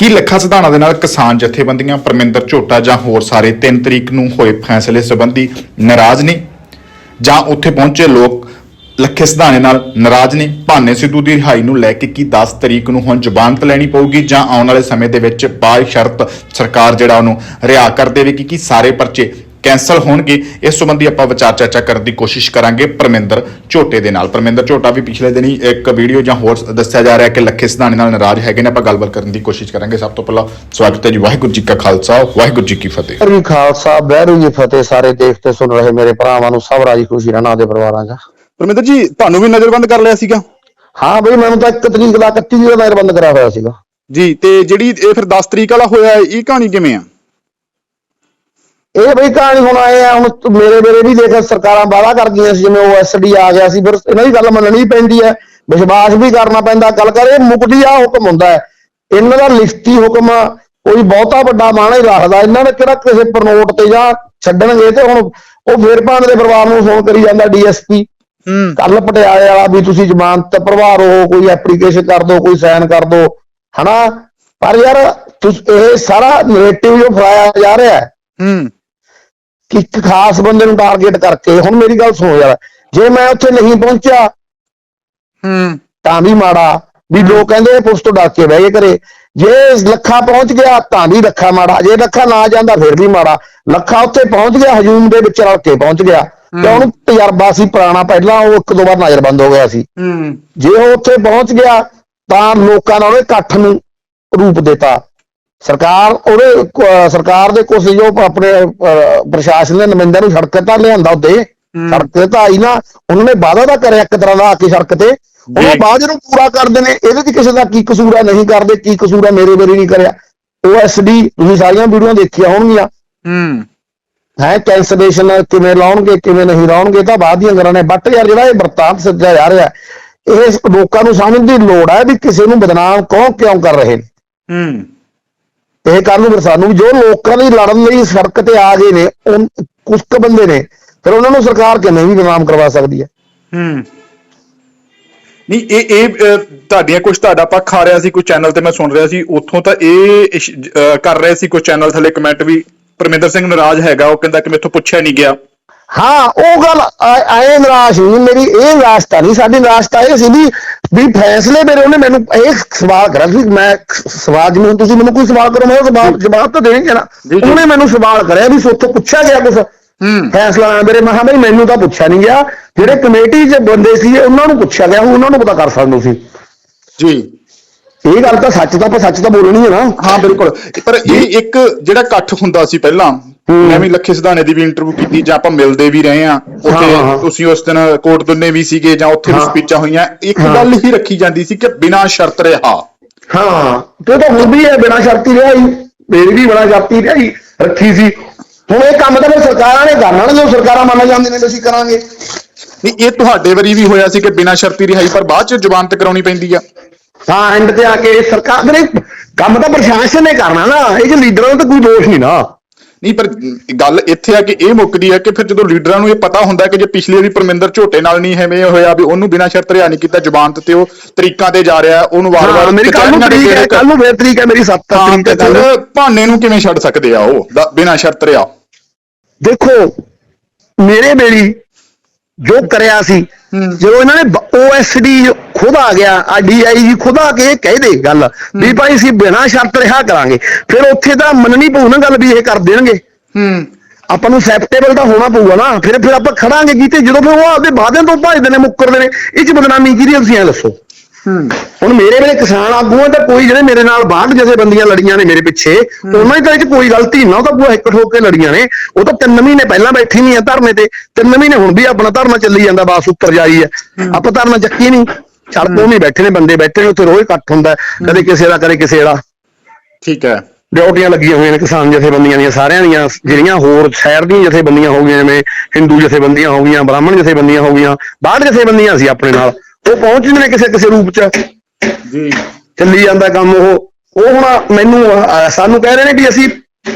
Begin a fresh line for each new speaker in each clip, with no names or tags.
ਕੀ ਲੱਖਾ ਸਿਧਾਣਾ ਦੇ ਨਾਲ ਕਿਸਾਨ ਜਥੇਬੰਦੀਆਂ, ਪਰਮਿੰਦਰ ਝੋਟਾ ਜਾਂ ਹੋਰ ਸਾਰੇ 3 ਤਰੀਕ ਨੂੰ ਹੋਏ ਫੈਸਲੇ ਸੰਬੰਧੀ ਨਾਰਾਜ਼ ਨੇ? ਜਾਂ ਉੱਥੇ ਪਹੁੰਚੇ ਲੋਕ ਲੱਖੇ ਸਿਧਾਣੇ ਨਾਲ ਨਾਰਾਜ਼ ਨੇ? ਭਾਨੇ ਸਿੱਧੂ ਦੀ ਰਿਹਾਈ ਨੂੰ ਲੈ ਕੇ ਕੀ 10 ਤਰੀਕ ਨੂੰ ਹੁਣ ਜ਼ਬਾਨਤ ਲੈਣੀ ਪਊਗੀ, ਜਾਂ ਆਉਣ ਵਾਲੇ ਸਮੇਂ ਦੇ ਵਿੱਚ ਬਾਈ ਸ਼ਰਤ ਸਰਕਾਰ ਜਿਹੜਾ ਉਹਨੂੰ ਰਿਹਾ ਕਰ ਦੇਵੇਗੀ ਕਿ ਸਾਰੇ ਪਰਚੇ ਕੈਂਸਲ ਹੋਣਗੇ। ਇਸ ਸੰਬੰਧੀ ਆਪਾਂ ਵਿਚਾਰ ਚਰਚਾ ਕਰਨ ਦੀ ਕੋਸ਼ਿਸ਼ ਕਰਾਂਗੇ ਪਰਮਿੰਦਰ ਝੋਟੇ ਦੇ ਨਾਲ। ਪਰਮਿੰਦਰ ਝੋਟਾ ਵੀ ਪਿਛਲੇ ਦਿਨੀ ਇੱਕ ਵੀਡੀਓ ਜਾਂ ਹੋਰ ਦੱਸਿਆ ਜਾ ਰਿਹਾ ਕਿ ਲੱਖੇ ਸਿਧਾਣੇ ਨਾਲ ਨਾਰਾਜ਼ ਹੈਗੇ ਨੇ। ਆਪਾਂ ਗੱਲਬਾਤ ਕਰਨ ਦੀ ਕੋਸ਼ਿਸ਼ ਕਰਾਂਗੇ। ਸਭ ਤੋਂ ਪਹਿਲਾਂ ਸਵਾਗਤ ਹੈ ਜੀ। ਵਾਹਿਗੁਰੂ ਜੀ ਕਾ ਖਾਲਸਾ ਵਾਹਿਗੁਰੂ ਜੀ ਕੀ ਫਤਿਹ।
ਵਾਹਿਗੁਰੂ ਜੀ ਖਾਲਸਾ ਬਹਿਰੂ ਜੀ ਫਤਿਹ। ਸਾਰੇ ਦੇਖਤੇ ਸੁਣ ਰਹੇ ਮੇਰੇ ਭਰਾਵਾਂ ਨੂੰ। ਸਭ ਰਾਜੀ ਖੁਸ਼ੀ ਰਹਿਣਾ ਉਹਦੇ ਪਰਿਵਾਰਾਂ 'ਚ
ਪਰਮਿੰਦਰ ਜੀ ਤੁਹਾਨੂੰ ਵੀ ਨਜ਼ਰਬੰਦ ਕਰ ਲਿਆ ਸੀਗਾ?
ਹਾਂ ਬਈ ਮੈਨੂੰ ਤਾਂ ਇੱਕ ਤਰੀਕ ਦਾ 31 ਦਾ ਨਜ਼ਰ ਬੰਦ ਕਰਿਆ ਹੋਇਆ ਸੀਗਾ।
ਜੀ ਤੇ ਜਿਹੜੀ ਇਹ ਫਿਰ 10 ਤਰੀਕ ਵਾਲਾ ਹੋਇਆ ਹੈ, ਇਹ ਕਹਾਣੀ ਕਿਵੇਂ ਆ?
ਇਹ ਬਈ ਕਹਾਣੀ ਹੁਣ ਆਏ ਆ ਹੁਣ ਮੇਰੇ ਮੇਰੇ ਵੀ ਦੇਖ ਸਰਕਾਰਾਂ ਵਾਅਦਾ ਕਰਦੀਆਂ ਸੀ ਜਿਵੇਂ ਓਐਸਡੀ ਆ ਗਿਆ ਸੀ ਫਿਰ ਇਹਨਾਂ ਦੀ ਗੱਲ ਮੰਨਣੀ ਪੈਂਦੀ ਹੈ ਵਿਸ਼ਵਾਸ ਵੀ ਕਰਨਾ ਪੈਂਦਾ ਗੱਲ ਕਰ ਇਹ ਮੁਕਦੀ ਆ ਹੁਕਮ ਹੁੰਦਾ ਹੈ। ਇਹਨਾਂ ਦਾ ਲਿਖਤੀ ਹੁਕਮ ਕੋਈ ਬਹੁਤਾ ਵੱਡਾ ਮਾਣਾ ਹੀ ਰੱਖਦਾ ਇਹਨਾਂ ਨੇ ਕਿਹੜਾ ਕਿਸੇ ਪ੍ਰਨੋਟ ਤੇ ਜਾਂ ਛੱਡਣਗੇ ਤੇ ਹੁਣ ਉਹ ਫੇਰ ਭਾਣ ਦੇ ਪਰਿਵਾਰ ਨੂੰ ਫੋਨ ਕਰੀ ਜਾਂਦਾ ਡੀਐਸਪੀ
ਹੂੰ।
ਕੱਲ ਪਟਿਆਲੇ ਵਾਲਾ ਵੀ ਤੁਸੀਂ ਜ਼ਮਾਨਤ ਪ੍ਰਭਾਰ ਹੋ ਕੋਈ ਐਪਲੀਕੇਸ਼ਨ ਕਰ ਦਿਓ ਕੋਈ ਸਾਈਨ ਕਰ ਦਿਓ ਹਨਾ? ਪਰ ਯਾਰ ਤੁਸ ਇਹ ਸਾਰਾ ਨੈਰੇਟਿਵ ਜੋ ਫਲਾਇਆ ਜਾ ਰਿਹਾ ਹੈ
ਹੂੰ।
ਕਿ ਇੱਕ ਖਾਸ ਬੰਦੇ ਨੂੰ ਟਾਰਗੇਟ ਕਰਕੇ ਹੁਣ ਮੇਰੀ ਗੱਲ ਸੁਣੋ ਯਾਰ ਜੇ ਮੈਂ ਉੱਥੇ ਨਹੀਂ ਪਹੁੰਚਿਆ
ਹੂੰ।
ਤਾਂ ਵੀ ਮਾੜਾ ਵੀ ਲੋਕ ਕਹਿੰਦੇ ਇਹ ਪੁਲਿਸ ਤੋਂ ਡਰ ਕੇ ਬਹਿ ਗਏ ਘਰੇ। ਜੇ ਲੱਖਾ ਪਹੁੰਚ ਗਿਆ ਤਾਂ ਵੀ ਲੱਖਾ ਮਾੜਾ। ਜੇ ਲੱਖਾ ਨਾ ਜਾਂਦਾ ਫਿਰ ਵੀ ਮਾੜਾ। ਲੱਖਾ ਉੱਥੇ ਪਹੁੰਚ ਗਿਆ ਹਜੂਮ ਦੇ ਵਿੱਚ ਰਲ ਕੇ ਪਹੁੰਚ ਗਿਆ। ਤੇ ਉਹਨੂੰ ਤਜਰਬਾ ਸੀ ਪੁਰਾਣਾ ਪਹਿਲਾਂ ਉਹ ਇੱਕ ਦੋ ਵਾਰ ਨਜ਼ਰਬੰਦ ਹੋ ਗਿਆ ਸੀ।
ਹੂੰ।
ਜੇ ਉਹ ਉੱਥੇ ਪਹੁੰਚ ਗਿਆ ਤਾਂ ਲੋਕਾਂ ਨੇ ਉਹਦੇ ਇਕੱਠ ਨੂੰ ਰੂਪ ਦਿੱਤਾ। ਸਰਕਾਰ ਉਹਦੇ ਸਰਕਾਰ ਦੇ ਕੁਝ ਜੋ ਆਪਣੇ ਅਹ, ਪ੍ਰਸ਼ਾਸਨ ਦੇ ਨੁਮਾਇੰਦਿਆਂ ਨੂੰ ਸੜਕ ਤਾਂ ਲਿਆਂਦਾ ਉੱਤੇ ਸੜਕ ਤੇ ਤਾਂ ਆਈ ਨਾ ਉਹਨਾਂ ਨੇ ਵਾਅਦਾ ਤਾਂ ਕਰਿਆ ਇੱਕ ਤਰ੍ਹਾਂ ਦਾ ਆ ਕੇ ਸੜਕ ਤੇ ਉਹ
ਜੀ।
ਬਾਅਦ ਨੂੰ ਪੂਰਾ ਕਰਦੇ ਨੇ ਇਹਦੇ 'ਚ ਕਿਸੇ ਦਾ ਕੀ ਕਸੂਰ ਆ ਨਹੀਂ ਕਰਦੇ ਕੀ ਕਸੂਰ ਆ ਮੇਰੇ ਵੇਰੇ ਨਹੀਂ ਕਰਿਆ। ਓਐਸਡੀ ਤੁਸੀਂ ਸਾਰੀਆਂ ਵੀਡੀਓ ਦੇਖੀਆਂ ਹੋਣਗੀਆਂ।
ਹੂੰ।
ਹੈ ਕੈਂਸਲੇਸ਼ਨ ਕਿਵੇਂ ਲਾਉਣਗੇ ਕਿਵੇਂ ਨਹੀਂ ਲਾਉਣਗੇ ਤਾਂ ਬਾਅਦ ਦੀਆਂ ਗੱਲਾਂ ਨੇ। ਬਟ ਯਾਰ ਜਿਹੜਾ ਇਹ ਵਰਤਾਂਤ ਸੱਜਿਆ ਜਾ ਰਿਹਾ ਇਹ ਲੋਕਾਂ ਨੂੰ ਸਮਝਣ ਦੀ ਲੋੜ ਹੈ ਵੀ ਕਿਸੇ ਨੂੰ ਬਦਨਾਮ ਕੌਣ ਕਿਉਂ ਕਰ ਰਹੇ ਨੇ।
ਹੂੰ।
ਇਹ ਕੱਲ ਨੂੰ ਫਿਰ ਸਾਨੂੰ ਜੋ ਲੋਕਾਂ ਲਈ ਲੜਨ ਲਈ ਸੜਕ ਤੇ ਆ ਗਏ ਨੇ ਉਹ ਕੁਝ ਕੁ ਬੰਦੇ ਨੇ, ਫਿਰ ਉਹਨਾਂ ਨੂੰ ਸਰਕਾਰ ਕਿਵੇਂ ਵੀ ਬਦਨਾਮ ਕਰਵਾ ਸਕਦੀ ਹੈ?
ਹੂੰ। ਨਹੀਂ, ਇਹ ਇਹ ਤੁਹਾਡੀਆਂ ਕੁਝ ਤੁਹਾਡਾ ਪੱਖ ਆ ਰਿਹਾ ਸੀ, ਕੋਈ ਚੈਨਲ ਤੇ ਮੈਂ ਸੁਣ ਰਿਹਾ ਸੀ, ਉੱਥੋਂ ਤਾਂ ਇਹ ਕਰ ਰਹੇ ਸੀ, ਕੋਈ ਚੈਨਲ ਥੱਲੇ ਕਮੈਂਟ ਵੀ। ਪਰਮਿੰਦਰ ਸਿੰਘ ਨਾਰਾਜ਼ ਹੈਗਾ, ਉਹ ਕਹਿੰਦਾ ਕਿ ਮੇਥੋਂ ਪੁੱਛਿਆ ਨਹੀਂ ਗਿਆ।
ਹਾਂ ਉਹ ਗੱਲ ਆਏ ਨਿਰਾਸ਼ ਨਹੀਂ ਮੇਰੀ ਇਹ ਨਿਰਾਸ਼ਤਾ ਨਹੀਂ ਸਾਡੀ ਨਿਰਾਸ਼ਤਾ ਇਹ ਸੀ ਵੀ ਵੀ ਫੈਸਲੇ ਮੇਰੇ ਉਹਨੇ ਮੈਨੂੰ ਇਹ ਸਵਾਲ ਕਰਿਆ ਸੀ ਮੈਂ ਸਵਾਲ ਜਿਵੇਂ ਤੁਸੀਂ ਮੈਨੂੰ ਕੋਈ ਸਵਾਲ ਕਰੋ ਮੈਂ ਜਵਾਬ ਜਵਾਬ ਤਾਂ ਦੇਣਗੇ ਨਾ। ਉਹਨੇ ਮੈਨੂੰ ਸਵਾਲ ਕਰਿਆ ਵੀ ਸੋਥੋਂ ਪੁੱਛਿਆ ਗਿਆ ਕੁਝ ਫੈਸਲਾ ਮੇਰੇ ਮਹਾ ਬਈ ਮੈਨੂੰ ਤਾਂ ਪੁੱਛਿਆ ਨਹੀਂ ਗਿਆ। ਜਿਹੜੇ ਕਮੇਟੀ 'ਚ ਬੰਦੇ ਸੀ ਉਹਨਾਂ ਨੂੰ ਪੁੱਛਿਆ ਗਿਆ ਉਹ ਉਹਨਾਂ ਨੂੰ ਪਤਾ ਕਰ ਸਕਦੇ ਸੀ
ਜੀ।
ਇਹ ਗੱਲ ਤਾਂ ਸੱਚ ਤਾਂ ਆਪਾਂ ਸੱਚ ਤਾਂ ਬੋਲਣੀ ਹੈ ਨਾ।
ਹਾਂ ਬਿਲਕੁਲ। ਪਰ ਇਹ ਇੱਕ ਜਿਹੜਾ ਇਕੱਠ ਹੁੰਦਾ ਸੀ ਪਹਿਲਾਂ ਮੈਂ ਵੀ ਲੱਖੇ ਸਿਧਾਣੇ ਦੀ ਵੀ ਇੰਟਰਵਿਊ ਕੀਤੀ ਜਾਂ ਆਪਾਂ ਮਿਲਦੇ ਵੀ ਰਹੇ ਆ ਉੱਥੇ। ਤੁਸੀਂ ਉਸ ਦਿਨ ਕੋਟ ਦੁੰਨੇ ਵੀ ਸੀਗੇ ਜਾਂ ਉੱਥੇ ਵੀ। ਸਪੀਚਾਂ ਹੋਈਆਂ ਇੱਕ। ਗੱਲ ਹੀ ਰੱਖੀ ਜਾਂਦੀ ਸੀ ਕਿ ਬਿਨਾਂ ਸ਼ਰਤ ਰਿਹਾ।
ਹਾਂ ਤੇ ਤਾਂ ਹੁਣ ਵੀ ਹੈ ਬਿਨਾਂ ਸ਼ਰਤੀ ਰਿਹਾ ਹੀ। ਮੇਰੀ ਵੀ ਬਿਨਾਂ ਸ਼ਰਤੀ ਰਿਹਾ ਹੀ ਰੱਖੀ ਸੀ। ਹੁਣ ਇਹ ਕੰਮ ਤਾਂ ਫਿਰ ਸਰਕਾਰਾਂ ਨੇ ਕਰਨਾ ਨਾ ਜੋ ਸਰਕਾਰਾਂ ਮੰਨ ਜਾਂਦੇ ਨੇ ਅਸੀਂ ਕਰਾਂਗੇ।
ਨਹੀਂ ਇਹ ਤੁਹਾਡੇ ਵਾਰੀ ਵੀ ਹੋਇਆ ਸੀ ਕਿ ਬਿਨਾਂ ਸ਼ਰਤੀ ਰਿਹਾਈ ਪਰ ਬਾਅਦ ਚ ਜ਼ਮਾਨਤ ਕਰਾਉਣੀ ਪੈਂਦੀ ਆ।
ਹਾਂ ਐਂਡ ਤੇ ਆ ਕੇ ਸਰਕਾਰ ਨੇ ਕੰਮ ਤਾਂ ਪ੍ਰਸ਼ਾਸਨ ਨੇ ਕਰਨਾ ਨਾ ਇਹ ਚ ਲੀਡਰਾਂ ਦਾ ਤਾਂ ਕੋਈ ਦੋਸ਼ ਨਹੀਂ ਨਾ।
ਨਹੀਂ ਪਰ ਗੱਲ ਇੱਥੇ ਆ ਕਿ ਇਹ ਮੁੱਕਦੀ ਹੈ ਕਿ ਫਿਰ ਜਦੋਂ ਲੀਡਰਾਂ ਨੂੰ ਇਹ ਪਤਾ ਹੁੰਦਾ ਕਿ ਜੇ ਪਿਛਲੀ ਵਾਰੀ ਪਰਮਿੰਦਰ ਝੋਟੇ ਨਾਲ ਨਹੀਂ ਐਵੇਂ ਹੋਇਆ ਵੀ ਉਹਨੂੰ ਬਿਨਾਂ ਸ਼ਰਤ ਰਿਹਾ ਨਹੀਂ ਕੀਤਾ ਜ਼ਮਾਨਤ ਤੇ ਉਹ ਤਰੀਕਾਂ ਤੇ ਜਾ ਰਿਹਾ ਉਹਨੂੰ ਵਾਰ-ਵਾਰ
ਮੇਰੀ ਕੱਲ ਨੂੰ ਤਰੀਕ ਹੈ ਕੱਲ ਨੂੰ ਫੇਰ ਤਰੀਕ ਹੈ ਮੇਰੀ 7
ਹਾਂ
ਤਰੀਕ ਹੈ ਕੱਲ
ਭਾਨੇ ਨੂੰ ਕਿਵੇਂ ਛੱਡ ਸਕਦੇ ਆ ਉਹ ਬਿਨਾਂ ਸ਼ਰਤ ਰਿਹਾ?
ਦੇਖੋ ਮੇਰੇ ਬੇੜੀ ਜੋ ਕਰਿਆ ਸੀ। ਜਦੋਂ ਇਹਨਾਂ ਨੇ ਓਐਸਡੀ ਖੁਦ ਆ ਗਿਆ ਆ ਡੀਆਈਜੀ ਖੁਦ ਆ ਕੇ ਕਹਿ ਦੇ ਗੱਲ ਵੀ ਭਾਈ ਅਸੀਂ ਬਿਨਾਂ ਸ਼ਰਤ ਰਿਹਾ ਕਰਾਂਗੇ। ਫਿਰ ਉੱਥੇ ਤਾਂ ਮੰਨਣੀ ਪਊ ਨਾ ਗੱਲ ਵੀ ਇਹ ਕਰ ਦੇਣਗੇ।
ਹੂੰ।
ਆਪਾਂ ਨੂੰ ਐਕਸੈਪਟੇਬਲ ਤਾਂ ਹੋਣਾ ਪਊਗਾ ਨਾ। ਫਿਰ ਫਿਰ ਆਪਾਂ ਖੜਾਂਗੇ ਕੀਤੇ ਜਦੋਂ ਫਿਰ ਉਹ ਆਪਦੇ ਵਾਅਦਿਆਂ ਤੋਂ ਭੱਜਦੇ ਨੇ ਮੁੱਕਰਦੇ ਨੇ। ਇਹ ਚ ਬਦਨਾਮੀ ਕਿਹਦੀ ਤੁਸੀਂ ਐ ਦੱਸੋ। ਹੁਣ ਮੇਰੇ ਵੇਲੇ ਕਿਸਾਨ ਆਗੂਆਂ ਤਾਂ ਕੋਈ ਜਿਹੜੇ ਮੇਰੇ ਨਾਲ ਬਾਹਰ ਜਥੇਬੰਦੀਆਂ ਲੜੀਆਂ ਨੇ ਮੇਰੇ ਪਿੱਛੇ ਉਹਨਾਂ ਦੀ ਤਾਂ ਇਹ ਚ ਕੋਈ ਗਲਤੀ ਨਾ ਉਹ ਤਾਂ ਪੂਰਾ ਇੱਕ ਠੋਕ ਕੇ ਲੜੀਆਂ ਨੇ। ਉਹ ਤਾਂ ਤਿੰਨ ਮਹੀਨੇ ਪਹਿਲਾਂ ਬੈਠੀ ਨਹੀਂ ਆ ਧਰਨੇ ਤੇ। ਤਿੰਨ ਮਹੀਨੇ ਹੁਣ ਵੀ ਆਪਣਾ ਧਰਨਾ ਚੱਲੀ ਜਾਂਦਾ ਬਾਸ ਉੱਤਰ ਜਾਈ ਹੈ। ਆਪਾਂ ਧਰਨਾ ਚੱਕੀ ਨਹੀਂ। ਸੜਕੋਂ ਨਹੀਂ ਬੈਠੇ ਨੇ ਬੰਦੇ ਬੈਠੇ ਨੇ ਉੱਥੇ ਰੋਜ਼ ਇਕੱਠ ਹੁੰਦਾ। ਕਦੇ ਕਿਸੇ ਦਾ ਕਦੇ ਕਿਸੇ ਦਾ।
ਠੀਕ ਹੈ।
ਡਿਊਟੀਆਂ ਲੱਗੀਆਂ ਹੋਈਆਂ ਨੇ ਕਿਸਾਨ ਜਥੇਬੰਦੀਆਂ ਦੀਆਂ ਸਾਰਿਆਂ ਦੀਆਂ। ਜਿਹੜੀਆਂ ਹੋਰ ਸ਼ਹਿਰ ਦੀਆਂ ਜਥੇਬੰਦੀਆਂ ਹੋ ਗਈਆਂ ਜਿਵੇਂ ਹਿੰਦੂ ਜਥੇਬੰਦੀਆਂ ਹੋ ਗਈਆਂ ਬ੍ਰਾਹਮਣ ਜਥੇਬੰਦੀਆਂ ਹੋ ਗਈਆਂ ਬਾਹਰ ਜਥੇਬੰਦੀਆਂ ਸੀ ਆਪਣੇ ਨਾਲ। ਉਹ ਪਹੁੰਚਦੇ ਨੇ ਕਿਸੇ ਕਿਸੇ ਰੂਪ 'ਚ।
ਜੀ।
ਚੱਲੀ ਜਾਂਦਾ ਕੰਮ ਉਹ। ਉਹ ਹੁਣ ਮੈਨੂੰ ਅਹ, ਸਾਨੂੰ ਕਹਿ ਰਹੇ ਨੇ ਵੀ ਅਸੀਂ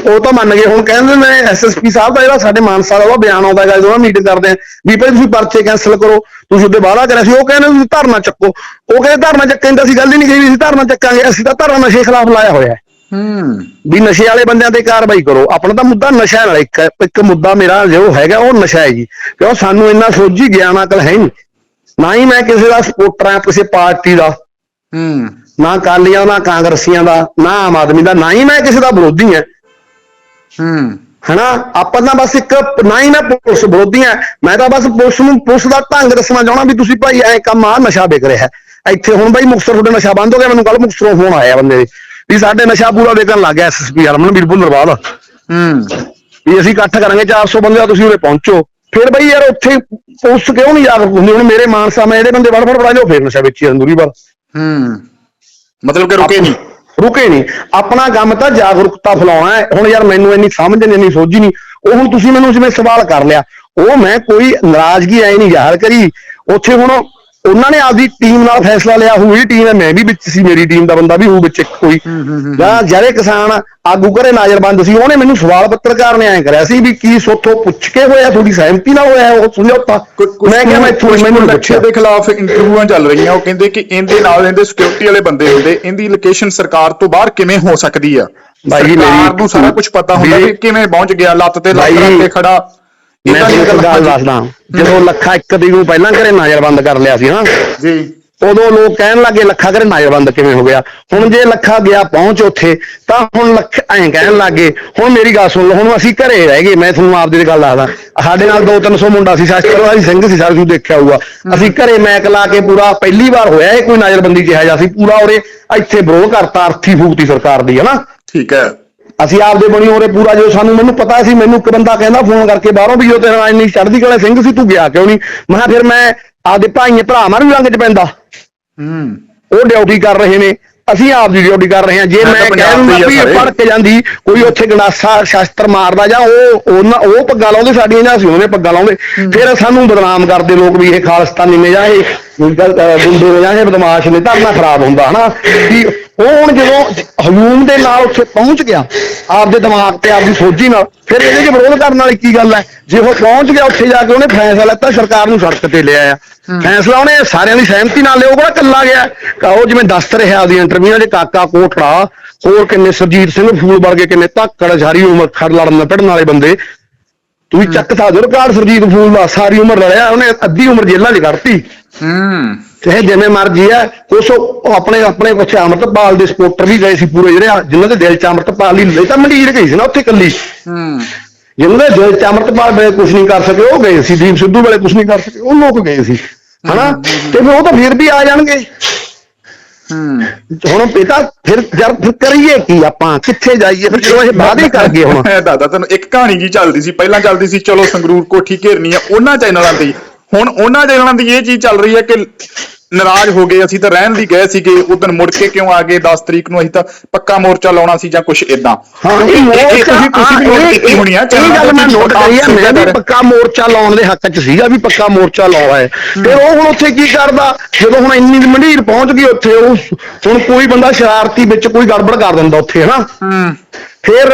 ਉਹ ਤਾਂ ਮੰਨ ਗਏ। ਹੁਣ ਕਹਿੰਦੇ ਨੇ ਐਸਐਸਪੀ ਸਾਹਿਬ ਦਾ ਜਿਹੜਾ ਸਾਡੇ ਮਾਨਸਾ ਦਾ ਉਹਦਾ ਬਿਆਨ ਆਉਂਦਾ ਹੈਗਾ ਜਦੋਂ ਮੀਟਿੰਗ ਕਰਦੇ ਆ ਵੀ ਭਾਈ ਤੁਸੀਂ ਪਰਚੇ ਕੈਨਸਲ ਕਰੋ ਤੁਸੀਂ ਉਹਦੇ ਵਾਅਦਾ ਕਰਿਆ ਸੀ। ਉਹ ਕਹਿੰਦੇ ਤੁਸੀਂ ਧਰਨਾ ਚੱਕੋ। ਉਹ ਕਹਿੰਦੇ ਧਰਨਾ ਚੱਕਣ ਦੀ ਅਸੀਂ ਗੱਲ ਹੀ ਨਹੀਂ ਕਹੀ ਵੀ ਅਸੀਂ ਧਰਨਾ ਚੱਕਾਂਗੇ। ਅਸੀਂ ਤਾਂ ਧਰਨਾ ਨਸ਼ੇ ਖਿਲਾਫ ਲਾਇਆ ਹੋਇਆ ਹੈ।
ਹੂੰ।
ਵੀ ਨਸ਼ੇ ਵਾਲੇ ਬੰਦਿਆਂ ਤੇ ਕਾਰਵਾਈ ਕਰੋ। ਆਪਣਾ ਤਾਂ ਮੁੱਦਾ ਨਸ਼ਾ ਨਾਲ ਇੱਕ ਹੈ। ਇੱਕ ਮੁੱਦਾ ਮੇਰਾ ਜੋ ਹੈਗਾ ਉਹ ਨਸ਼ਾ ਹੈ ਜੀ। ਕਿਉਂ? ਸਾਨੂੰ ਇੰਨਾ ਸੋਝੀ ਗਿਆਨ ਅਕਲ ਹੈ ਨਹੀਂ। ਨਾ ਹੀ ਮੈਂ ਕਿਸੇ ਦਾ ਸਪੋਰਟਰ ਆ ਕਿਸੇ ਪਾਰਟੀ ਦਾ।
ਹੂੰ।
ਨਾ ਕਾਲੀਆਂ ਨਾ ਕਾਂਗਰਸੀਆਂ ਦਾ ਨਾ ਆਮ ਆਦਮੀ ਦਾ ਨਾ ਹੀ ਮੈਂ ਕਿਸੇ ਦਾ ਵਿਰੋਧੀ ਹਾਂ।
ਹੂੰ।
ਹਨਾ? ਆਪਾਂ ਤਾਂ ਬਸ ਇੱਕ ਨਾ ਹੀ ਮੈਂ ਪੁਲਿਸ ਵਿਰੋਧੀ ਹਾਂ। ਮੈਂ ਤਾਂ ਬਸ ਪੁਲਿਸ ਨੂੰ ਪੁਲਿਸ ਦਾ ਢੰਗ ਦੱਸਣਾ ਚਾਹਣਾ ਵੀ ਤੁਸੀਂ ਭਾਈ ਐ ਕੰਮ ਆ ਨਸ਼ਾ ਵਿਕ ਰਿਹਾ ਇੱਥੇ ਹੁਣ ਬਾਈ ਮੁਕਤਸਰ ਤੁਹਾਡੇ ਨਸ਼ਾ ਬੰਦ ਹੋ ਗਿਆ ਮੈਨੂੰ ਕੱਲ ਮੁਕਤਸਰੋਂ ਫੋਨ ਆਇਆ ਬੰਦੇ ਦੇ ਵੀ ਸਾਡੇ ਨਸ਼ਾ ਪੂਰਾ ਵਿਕਣ ਲੱਗ ਗਿਆ ਐਸਐਸਪੀ ਹਰਮਨ ਵੀਰ ਭੁੱਲਰਵਾਲ
ਹੂੰ।
ਵੀ ਅਸੀਂ ਇਕੱਠ ਕਰਾਂਗੇ 400 ਬੰਦੇ ਦਾ ਤੁਸੀਂ ਉਰੇ ਪਹੁੰਚੋ। ਫਿਰ ਬਈ ਯਾਰ ਉੱਥੇ ਪੁਲਿਸ ਕਿਉਂ ਨਹੀਂ ਜਾ ਹੁੰਦੀ? ਹੁਣ ਮੇਰੇ ਮਾਨਸਾ ਮੈਂ ਜਿਹੜੇ ਬੰਦੇ ਵੜ ਫੜ ਫੜਾ ਲਿਓ ਫਿਰ ਨਸ਼ਾ ਵੇਚੀ ਅੰਦੂਰੀ
ਹੂੰ। ਮਤਲਬ ਕਿ ਰੁਕੇ ਨਹੀਂ?
ਰੁਕੇ ਨਹੀਂ। ਆਪਣਾ ਕੰਮ ਤਾਂ ਜਾਗਰੂਕਤਾ ਫੈਲਾਉਣਾ ਹੈ। ਹੁਣ ਯਾਰ ਮੈਨੂੰ ਇੰਨੀ ਸਮਝ ਨਹੀਂ ਇੰਨੀ ਸੋਝੀ ਨਹੀਂ। ਉਹ ਹੁਣ ਤੁਸੀਂ ਮੈਨੂੰ ਜਿਵੇਂ ਸਵਾਲ ਕਰ ਲਿਆ ਉਹ ਮੈਂ ਕੋਈ ਨਾਰਾਜ਼ਗੀ ਐ ਨਹੀਂ ਜ਼ਾਹਰ ਕਰੀ। ਉੱਥੇ ਹੁਣ ਉਹਨਾਂ ਨੇ ਆਪਦੀ ਟੀਮ ਨਾਲ ਫੈਸਲਾ ਲਿਆ ਹੋਈ ਟੀਮ ਹੈ ਮੈਂ ਵੀ ਵਿੱਚ ਸੀ ਮੇਰੀ ਟੀਮ ਦਾ ਬੰਦਾ ਵੀ ਹੋਊ ਵਿੱਚ ਇੱਕ ਕੋਈ। ਜਾਂ ਜਿਹੜੇ ਕਿਸਾਨ ਆਗੂ ਘਰੇ ਨਾਜ਼ਰਬੰਦ ਸੀ ਉਹਨੇ ਮੈਨੂੰ ਸਵਾਲ ਪੱਤਰਕਾਰ ਨੇ ਐਂ ਕਰਿਆ ਸੀ ਵੀ ਕੀ ਸੋਥੋਂ ਪੁੱਛ ਕੇ ਹੋਇਆ ਤੁਹਾਡੀ ਸਹਿਮਤੀ ਨਾਲ ਹੋਇਆ ਉਹ ਸਮਝੌਤਾ ਮੈਂ ਕਿਹਾ ਮੈਂ ਤੁਹਾਨੂੰ ਮੈਨੂੰ ਪੁੱਛਿਆ।
ਦੇ ਖਿਲਾਫ ਇੰਟਰਵਿਊਆਂ ਚੱਲ ਰਹੀਆਂ ਉਹ ਕਹਿੰਦੇ ਕਿ ਇਹਦੇ ਨਾਲ ਇਹਦੇ ਸਿਕਿਉਰਿਟੀ ਵਾਲੇ ਬੰਦੇ ਹੁੰਦੇ ਇਹਦੀ ਲੋਕੇਸ਼ਨ ਸਰਕਾਰ ਤੋਂ ਬਾਹਰ ਕਿਵੇਂ ਹੋ ਸਕਦੀ ਆ? ਸਰਕਾਰ
ਮੇਰੀ-
ਨੂੰ ਸਾਰਾ ਕੁਝ ਪਤਾ ਹੁੰਦਾ ਕਿ ਕਿਵੇਂ ਪਹੁੰਚ ਗਿਆ ਲੱਤ ਤੇ ਲੱਤ ਰੱਖ ਕੇ ਖੜਾ।
ਮੈਂ ਤੁਹਾਨੂੰ ਇੱਕ ਗੱਲ ਦੱਸਦਾ। ਜਦੋਂ ਲੱਖਾ ਇੱਕ ਦੀ ਨੂੰ ਪਹਿਲਾਂ ਘਰੇ ਨਾਜ਼ਰਬੰਦ ਕਰ ਲਿਆ ਸੀ ਨਾ
ਜੀ।
ਉਦੋਂ ਲੋਕ ਕਹਿਣ ਲੱਗੇ ਲੱਖਾ ਘਰੇ ਨਾਜ਼ਰਬੰਦ ਕਿਵੇਂ ਹੋ ਗਿਆ। ਹੁਣ ਜੇ ਲੱਖਾ ਗਿਆ ਪਹੁੰਚ ਉੱਥੇ ਤਾਂ ਹੁਣ ਲੱਖ ਐਂ ਕਹਿਣ ਲੱਗੇ ਹੁਣ ਮੇਰੀ ਗੱਲ ਸੁਣ ਲਓ ਹੁਣ ਅਸੀਂ ਘਰੇ ਰਹਿ ਗਏ। ਮੈਂ ਤੁਹਾਨੂੰ ਆਪਦੀ ਗੱਲ ਦੱਸਦਾ। ਸਾਡੇ ਨਾਲ 2-300 ਮੁੰਡਾ ਸੀ ਸ਼ਾਸਤਰ ਵਾਲੀ ਸਿੰਘ ਸੀ ਸਾਰੇ ਨੂੰ ਦੇਖਿਆ ਹੋਊਗਾ। ਅਸੀਂ ਘਰੇ ਮੈਕ ਲਾ ਕੇ ਪੂਰਾ ਪਹਿਲੀ ਵਾਰ ਹੋਇਆ ਇਹ ਕੋਈ ਨਾਜ਼ਰਬੰਦੀ ਜਿਹਾ ਜਿਹਾ ਸੀ। ਪੂਰਾ ਉਰੇ ਇੱਥੇ ਵਿਰੋਧ ਕਰਤਾ ਅਰਥੀ ਫੂਕਤੀ ਸਰਕਾਰ ਦੀ ਹਨਾ?
ਠੀਕ ਹੈ।
ਅਸੀਂ ਆਪਦੇ ਬਣੀ ਹੋਰੇ ਪੂਰਾ ਜੋ ਸਾਨੂੰ ਮੈਨੂੰ ਪਤਾ ਸੀ ਮੈਨੂੰ ਇੱਕ ਬੰਦਾ ਕਹਿੰਦਾ ਫੋਨ ਕਰਕੇ ਬਾਹਰੋਂ ਵੀ ਉਹ ਤੇਰਾ ਇੰਨੀ ਚੜ੍ਹਦੀ ਕਲਾ ਸਿੰਘ ਸੀ ਤੂੰ ਗਿਆ ਕਿਉਂ ਨਹੀਂ? ਮੈਂ ਕਿਹਾ ਫਿਰ ਮੈਂ ਆਪਦੇ ਭਾਈਏ ਭਰਾਵਾਂ ਨੂੰ ਰੰਗ ਚ ਪੈਂਦਾ।
ਹੂੰ।
ਉਹ ਡਿਊਟੀ ਕਰ ਰਹੇ ਨੇ ਅਸੀਂ ਆਪ ਦੀ ਡਿਊਟੀ ਕਰ ਰਹੇ ਹਾਂ। ਜੇ
ਮੈਂ ਤਾਂ
ਮੈਂ
ਪੰਜਾਬ
ਕਹਿ
ਦੇ ਹੀ ਆ
ਦੂੰਗਾ ਵੀ। ਪੜ ਕੇ ਜਾਂਦੀ ਕੋਈ ਉੱਥੇ ਗੰਡਾਸਾ ਸ਼ਾਸਤਰ ਮਾਰਦਾ ਜਾਂ ਉਹ ਉਹਨਾਂ ਉਹ ਪੱਗਾਂ ਲਾਉਂਦੇ ਸਾਡੀਆਂ ਜਾਂ ਅਸੀਂ ਉਹਨੇ ਪੱਗਾਂ ਲਾਉਂਦੇ। ਫਿਰ ਸਾਨੂੰ ਬਦਨਾਮ ਕਰਦੇ ਲੋਕ ਵੀ ਇਹ ਖਾਲਸਤਾਨੀ ਨੇ ਜਾਂ ਇਹ ਗਲ- ਗੁੰਡੇ ਨੇ ਜਾਂ ਇਹ ਬਦਮਾਸ਼ ਨੇ ਧਰਨਾ ਖਰਾਬ ਹੁੰਦਾ ਹਨਾ? ਕਿ ਉਹ ਹੁਣ ਜਦੋਂ ਹਜੂਮ ਦੇ ਨਾਲ ਉੱਥੇ ਪਹੁੰਚ ਗਿਆ ਆਪਦੇ ਦਿਮਾਗ ਤੇ ਆਪਦੀ ਸੋਝੀ ਨਾਲ ਫਿਰ ਇਹਦੇ 'ਚ ਵਿਰੋਧ ਕਰਨ ਵਾਲੀ ਕੀ ਗੱਲ ਹੈ? ਜੇ ਉਹ ਪਹੁੰਚ ਗਿਆ ਉੱਥੇ ਜਾ ਕੇ ਉਹਨੇ ਫੈਸਲਾ ਲੈਤਾ ਸਰਕਾਰ ਨੂੰ ਸੜਕ ਤੇ ਲਿਆ ਆ ਫੈਸਲਾ ਉਹਨੇ ਸਾਰਿਆਂ ਦੀ ਸਹਿਮਤੀ ਨਾਲ ਲਿਆ ਉਹ ਕਿਹੜਾ ਕੱਲਾ ਗਿਆ। ਕਹੋ ਜਿਵੇਂ ਦੱਸ ਰਿਹਾ ਉਹਦੀ ਇੰਟਰਵਿਊਆਂ 'ਚ ਕਾਕਾ ਕੋਟੜਾ ਹੋਰ ਕਿੰਨੇ ਸਰਜੀਤ ਸਿੰਘ ਫੂਲ ਵਰਗੇ ਕਿੰਨੇ ਧੱਕੜ ਸਾਰੀ ਉਮਰ ਖੜ ਲੜਨ ਪੜਨ ਵਾਲੇ ਬੰਦੇ। ਤੁਸੀਂ ਚੱਕ ਸਕਦੇ ਹੋ ਰਿਕਾਰਡ ਸਰਜੀਤ ਫੂਲ ਦਾ ਸਾਰੀ ਉਮਰ ਲੜਿਆ ਉਹਨੇ ਅੱਧੀ ਉਮਰ ਜੇਲ੍ਹਾਂ 'ਚ ਕੱਢਤੀ।
ਹੂੰ।
ਚਾਹੇ ਜਿਵੇਂ ਮਰਜ਼ੀ ਆ ਕੁਛ ਉਹ ਆਪਣੇ ਆਪਣੇ ਕੁਛ ਅੰਮ੍ਰਿਤਪਾਲ ਦੇ ਸਪੋਰਟਰ ਵੀ ਗਏ ਸੀ ਪੂਰੇ ਜਿਹੜੇ ਜਿਨ੍ਹਾਂ ਦੇ ਦਿਲ 'ਚ ਅੰਮ੍ਰਿਤਪਾਲ ਹੀ ਨਹੀਂ ਤਾਂ ਮੰਡੀਰ ਗਈ ਸੀ ਨਾ ਉੱਥੇ ਕੱਲੀ
ਹੂੰ।
ਜਿਨ੍ਹਾਂ ਦੇ ਦਿਲ 'ਚ ਅੰਮ੍ਰਿਤਪਾਲ ਵੇਲੇ ਕੁਝ ਨਹੀਂ ਕਰ ਸਕੇ ਉਹ ਗਏ ਸੀ ਦੀਪ ਸਿੱਧੂ ਵੇਲੇ ਕੁਝ ਨਹੀਂ ਕਰ ਸਕੇ ਉਹ ਲੋਕ ਗਏ ਸੀ ਹਨਾ? ਤੇ ਫਿਰ ਉਹ ਤਾਂ ਫਿਰ ਵੀ ਆ ਜਾਣਗੇ। ਹੁਣ ਪਿਤਾ ਫਿਰ ਜਰ ਫਿਰ ਕਰੀਏ ਕੀ ਆਪਾਂ? ਕਿੱਥੇ ਜਾਈਏ? ਫਿਰ ਜਦੋਂ ਇਹ ਵਾਅਦੇ ਕਰ ਗਏ ਹੁਣ।
ਦਾਦਾ ਤੈਨੂੰ ਇੱਕ ਕਹਾਣੀ ਜੀ ਚੱਲਦੀ ਸੀ ਪਹਿਲਾਂ ਚੱਲਦੀ ਸੀ ਚਲੋ ਸੰਗਰੂਰ ਕੋਠੀ ਘੇਰਨੀ ਆ ਉਹਨਾਂ ਚੈਨਲਾਂ ਤੇ ਹੀ। ਹੁਣ ਉਹਨਾਂ ਚੈਨਲਾਂ ਦੀ ਇਹ ਚੀਜ਼ ਚੱਲ ਰਹੀ ਹੈ ਕਿ ਨਾਰਾਜ਼ ਹੋ ਗਏ। ਅਸੀਂ ਤਾਂ ਰਹਿਣ ਲਈ ਗਏ ਸੀਗੇ। ਉਦੋਂ ਮੁੜ ਕੇ ਕਿਉਂ ਆ ਗਏ? 10 ਤਰੀਕ ਨੂੰ ਅਸੀਂ ਤਾਂ ਪੱਕਾ ਮੋਰਚਾ ਲਾਉਣਾ ਸੀ ਜਾਂ ਕੁਝ ਇਦਾਂ
ਹਾਂ ਇਹ
ਤੁਸੀਂ ਤੁਸੀਂ ਵੀ ਨੋਟ ਕੀਤੀ ਹੋਣੀ ਆ
ਇਹ ਗੱਲ ਮੈਂ ਨੋਟ ਕਰੀ ਆ ਮੈਂ ਵੀ ਪੱਕਾ ਮੋਰਚਾ ਲਾਉਣ ਦੇ ਹੱਕ 'ਚ ਸੀਗਾ ਵੀ ਪੱਕਾ ਮੋਰਚਾ ਲਾਉਣਾ ਹੈ। ਤੇ ਉਹ ਹੁਣ ਉੱਥੇ ਕੀ ਕਰਦਾ? ਜਦੋਂ ਹੁਣ ਇੰਨੀ ਮੰਡੀਰ ਪਹੁੰਚ ਗਈ ਉੱਥੇ ਉਹ ਹੁਣ ਕੋਈ ਬੰਦਾ ਸ਼ਰਾਰਤੀ ਵਿੱਚ ਕੋਈ ਗੜਬੜ ਕਰ ਦਿੰਦਾ ਉੱਥੇ ਹਨਾ?
ਹੂੰ।
ਫਿਰ